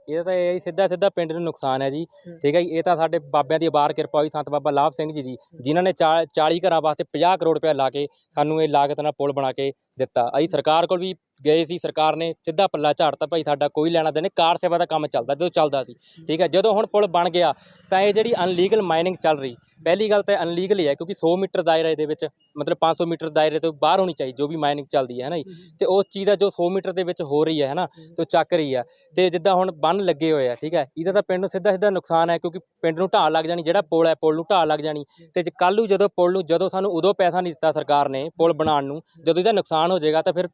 ਇਹ ਤਾਂ ਇਹ ਸਿੱਧਾ ਸਿੱਧਾ ਪਿੰਡ ਨੂੰ ਨੁਕਸਾਨ ਹੈ ਜੀ। ਠੀਕ ਹੈ ਜੀ ਇਹ ਤਾਂ ਸਾਡੇ ਬਾਬਿਆਂ ਦੀ ਅਬਾਰ ਕਿਰਪਾ ਹੋਈ ਸੰਤ ਬਾਬਾ ਲਾਭ ਸਿੰਘ ਜੀ ਦੀ ਜਿਨ੍ਹਾਂ ਨੇ 40 ਘਰਾਂ ਵਾਸਤੇ 50 ਕਰੋੜ ਰੁਪਏ ਲਾ ਕੇ ਸਾਨੂੰ ਇਹ ਲਾਗਤ ਨਾਲ ਪੁਲ ਬਣਾ ਕੇ ਦਿੱਤਾ। ਅਸੀਂ ਸਰਕਾਰ ਕੋਲ ਵੀ ਗਏ ਸੀ, ਸਰਕਾਰ ਨੇ ਸਿੱਧਾ ਪੱਲਾ ਝਾੜਤਾ, ਭਾਈ ਸਾਡਾ ਕੋਈ ਲੈਣਾ ਦੇਣੇ ਕਾਰ ਸੇਵਾ ਦਾ ਕੰਮ ਚੱਲਦਾ, ਜਦੋਂ ਚੱਲਦਾ ਸੀ। ਠੀਕ ਹੈ, ਜਦੋਂ ਹੁਣ ਪੁਲ ਬਣ ਗਿਆ, ਤਾਂ ਇਹ ਜਿਹੜੀ ਅਨਲੀਗਲ ਮਾਈਨਿੰਗ ਚੱਲ ਰਹੀ, ਪਹਿਲੀ ਗੱਲ ਤਾਂ ਅਨਲੀਗਲ ਹੀ ਹੈ, ਕਿਉਂਕਿ 100 ਮੀਟਰ ਦਾਇਰੇ ਦੇ ਵਿੱਚ, ਮਤਲਬ 500 ਮੀਟਰ ਦਾਇਰੇ ਤੋਂ ਬਾਹਰ ਹੋਣੀ ਚਾਹੀਦੀ, ਜੋ ਵੀ ਮਾਈਨਿੰਗ ਚੱਲਦੀ ਹੈ ਨਾ ਜੀ? ਤੇ ਉਸ ਚੀਜ਼ ਦਾ ਜੋ 100 ਮੀਟਰ ਦੇ ਵਿੱਚ ਹੋ ਰਹੀ ਹੈ ਨਾ, ਤੇ ਉਹ ਚੱਕ ਰਹੀ ਹੈ। ਤੇ ਜਿੱਦਾਂ ਹੁਣ ਬੰਨ ਲੱਗੇ ਹੋਏ ਆ, ਠੀਕ ਹੈ, ਇਹਦਾ ਤਾਂ ਪਿੰਡ ਨੂੰ ਸਿੱਧਾ ਸਿੱਧਾ ਨੁਕਸਾਨ ਹੈ, ਕਿਉਂਕਿ ਪਿੰਡ ਨੂੰ ਢਾਲ ਲੱਗ ਜਾਣੀ, ਜਿਹੜਾ ਪੁਲ ਹੈ, ਪੁਲ ਨੂੰ ਢਾਲ ਲੱਗ ਜਾਣੀ। ਤੇ ਕੱਲ੍ਹ ਨੂੰ ਜਦੋਂ ਪੁਲ ਨੂੰ, ਜਦੋਂ ਸਾਨੂੰ ਉਦੋਂ ਪੈਸਾ ਨਹੀਂ ਦਿੱਤਾ ਸਰਕਾਰ ਨੇ ਪੁਲ ਬਣਾਉਣ ਨੂੰ, ਜਦੋਂ ਇਹਦਾ ਨੁਕਸਾਨ ਹੋ ਜਾਏਗਾ ਤਾਂ ਫਿਰ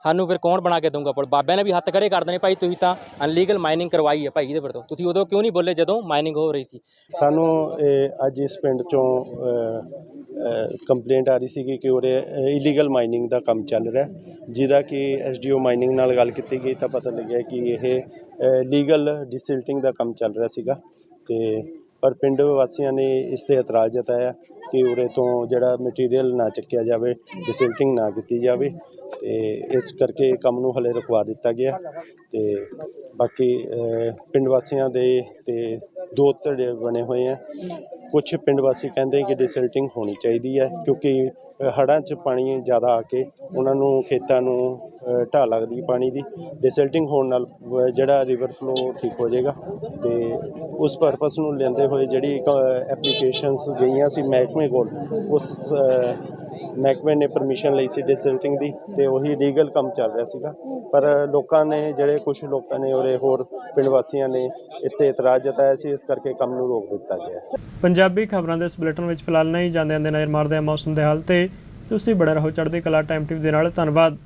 ਸਾਨੂੰ ਫਿਰ ਕੌਣ ਬਣਾ ਕੇ ਦਊਗਾ ਪੁਲ? ਬਾਬਿਆਂ ਨੇ ਵੀ ਹੱਥ ਖੜੇ ਕਰ ਦੇਣੇ ਭਾਈ, ਤੁਸੀਂ ਤਾਂ ਅਨਲੀਗਲ ਮਾਈਨਿੰਗ ਕਰਵਾਈ ਹੈ ਭਾਈ ਇਹਦੇ ਪਰ ਤੋਂ। ਤੁਸੀਂ ਉਦੋਂ ਕਿਉਂ ਨਹੀਂ ਬੋਲੇ ਜਦੋਂ ਮਾਈਨਿੰਗ ਹੋ ਰਹੀ ਸੀ? ਸਾਨੂੰ ਇਹ ਅੱਜ ਇਸ ਪਿੰਡ ਚੋਂ ਕੰਪਲੇਂਟ ਆ ਰਹੀ ਸੀ ਕਿ ਉਰੇ ਇਲੀਗਲ ਮਾਈਨਿੰਗ ਦਾ ਕੰਮ ਚੱਲ ਰਿਹਾ ਜਿਹਦਾ ਕਿ ਐਸਡੀਓ ਮਾਈਨਿੰਗ ਨਾਲ ਗੱਲ ਕੀਤੀ ਗਈ ਤਾਂ ਪਤਾ ਲੱਗਿਆ ਕਿ ਇਹ ਲੀਗਲ ਡਿਸਿਲਟਿੰਗ ਦਾ ਕੰਮ ਚੱਲ ਰਿਹਾ ਸੀਗਾ। ਤੇ ਪਰ ਪਿੰਡ ਵਾਸੀਆਂ ਨੇ ਇਸ ਤੇ ਇਤਰਾਜ਼ ਜਤਾਇਆ ਕਿ ਉਰੇ ਤੋਂ ਜਿਹੜਾ ਮਟੀਰੀਅਲ ਨਾ ਚੱਕਿਆ ਜਾਵੇ ਡਿਸਿਲਟਿੰਗ ਨਾ ਕੀਤੀ ਜਾਵੇ ਤੇ ਇਸ ਕਰਕੇ ਕੰਮ ਨੂੰ ਹਲੇ ਰੁਕਵਾ ਦਿੱਤਾ ਗਿਆ ਤੇ ਬਾਕੀ ਪਿੰਡ ਵਾਸੀਆਂ ਦੇ ਤੇ ਦੋ ਧੜੇ ਬਣੇ ਹੋਏ ਆ। ਕੁਝ ਪਿੰਡ ਵਾਸੀ ਕਹਿੰਦੇ ਕਿ ਡਿਸਿਲਟਿੰਗ ਹੋਣੀ ਚਾਹੀਦੀ ਹੈ ਕਿਉਂਕਿ ਹੜ੍ਹਾਂ 'ਚ ਪਾਣੀ ਜ਼ਿਆਦਾ ਆ ਕੇ ਉਹਨਾਂ ਨੂੰ ਖੇਤਾਂ ਨੂੰ ਢਾਹ ਲੱਗਦੀ ਪਾਣੀ ਦੀ ਡਿਸਲਟਿੰਗ ਹੋਣ ਨਾਲ ਜਿਹੜਾ ਰਿਵਰ ਫਲੋ ਠੀਕ ਹੋ ਜਾਏਗਾ ਤੇ ਉਸ ਪਰਪਸ ਨੂੰ ਲੈਂਦੇ ਹੋਏ ਜਿਹੜੀ ਐਪਲੀਕੇਸ਼ਨਸ ਗਈਆਂ ਸੀ ਮਹਿਕਮੇ ਕੋਲ, ਉਸ ਮਹਿਕਮੇ ਨੇ ਪਰਮਿਸ਼ਨ ਲਈ ਸੀ ਡਿਸਲਟਿੰਗ ਦੀ ਤੇ ਉਹੀ ਲੀਗਲ ਕੰਮ ਚੱਲ ਰਿਹਾ ਸੀਗਾ। ਪਰ ਲੋਕਾਂ ਨੇ ਜਿਹੜੇ ਕੁਝ ਲੋਕਾਂ ਨੇ ਔਰ ਹੋਰ ਪਿੰਡ ਵਾਸੀਆਂ ਨੇ ਇਸ ਤੇ ਇਤਰਾਜ਼ ਜਤਾਇਆ ਸੀ, ਇਸ ਕਰਕੇ ਕੰਮ ਨੂੰ ਰੋਕ ਦਿੱਤਾ ਗਿਆ। ਪੰਜਾਬੀ ਖਬਰਾਂ ਦੇ ਇਸ ਬੁਲੇਟਿਨ ਵਿੱਚ ਫਿਲਹਾਲ ਨਹੀਂ ਜਾਂਦੇ ਆਂਦੇ ਨਜ਼ਰ ਮਾਰਦੇ ਹਾਂ ਮੌਸਮ ਦੇ ਹਾਲ ਤੇ। ਤੁਸੀਂ ਬੜਾ ਰਹੋ ਚੜ੍ਹਦੇ ਕਲਾ ਟਾਈਮ ਟੀਵੀ ਦੇ ਨਾਲ, ਧੰਨਵਾਦ।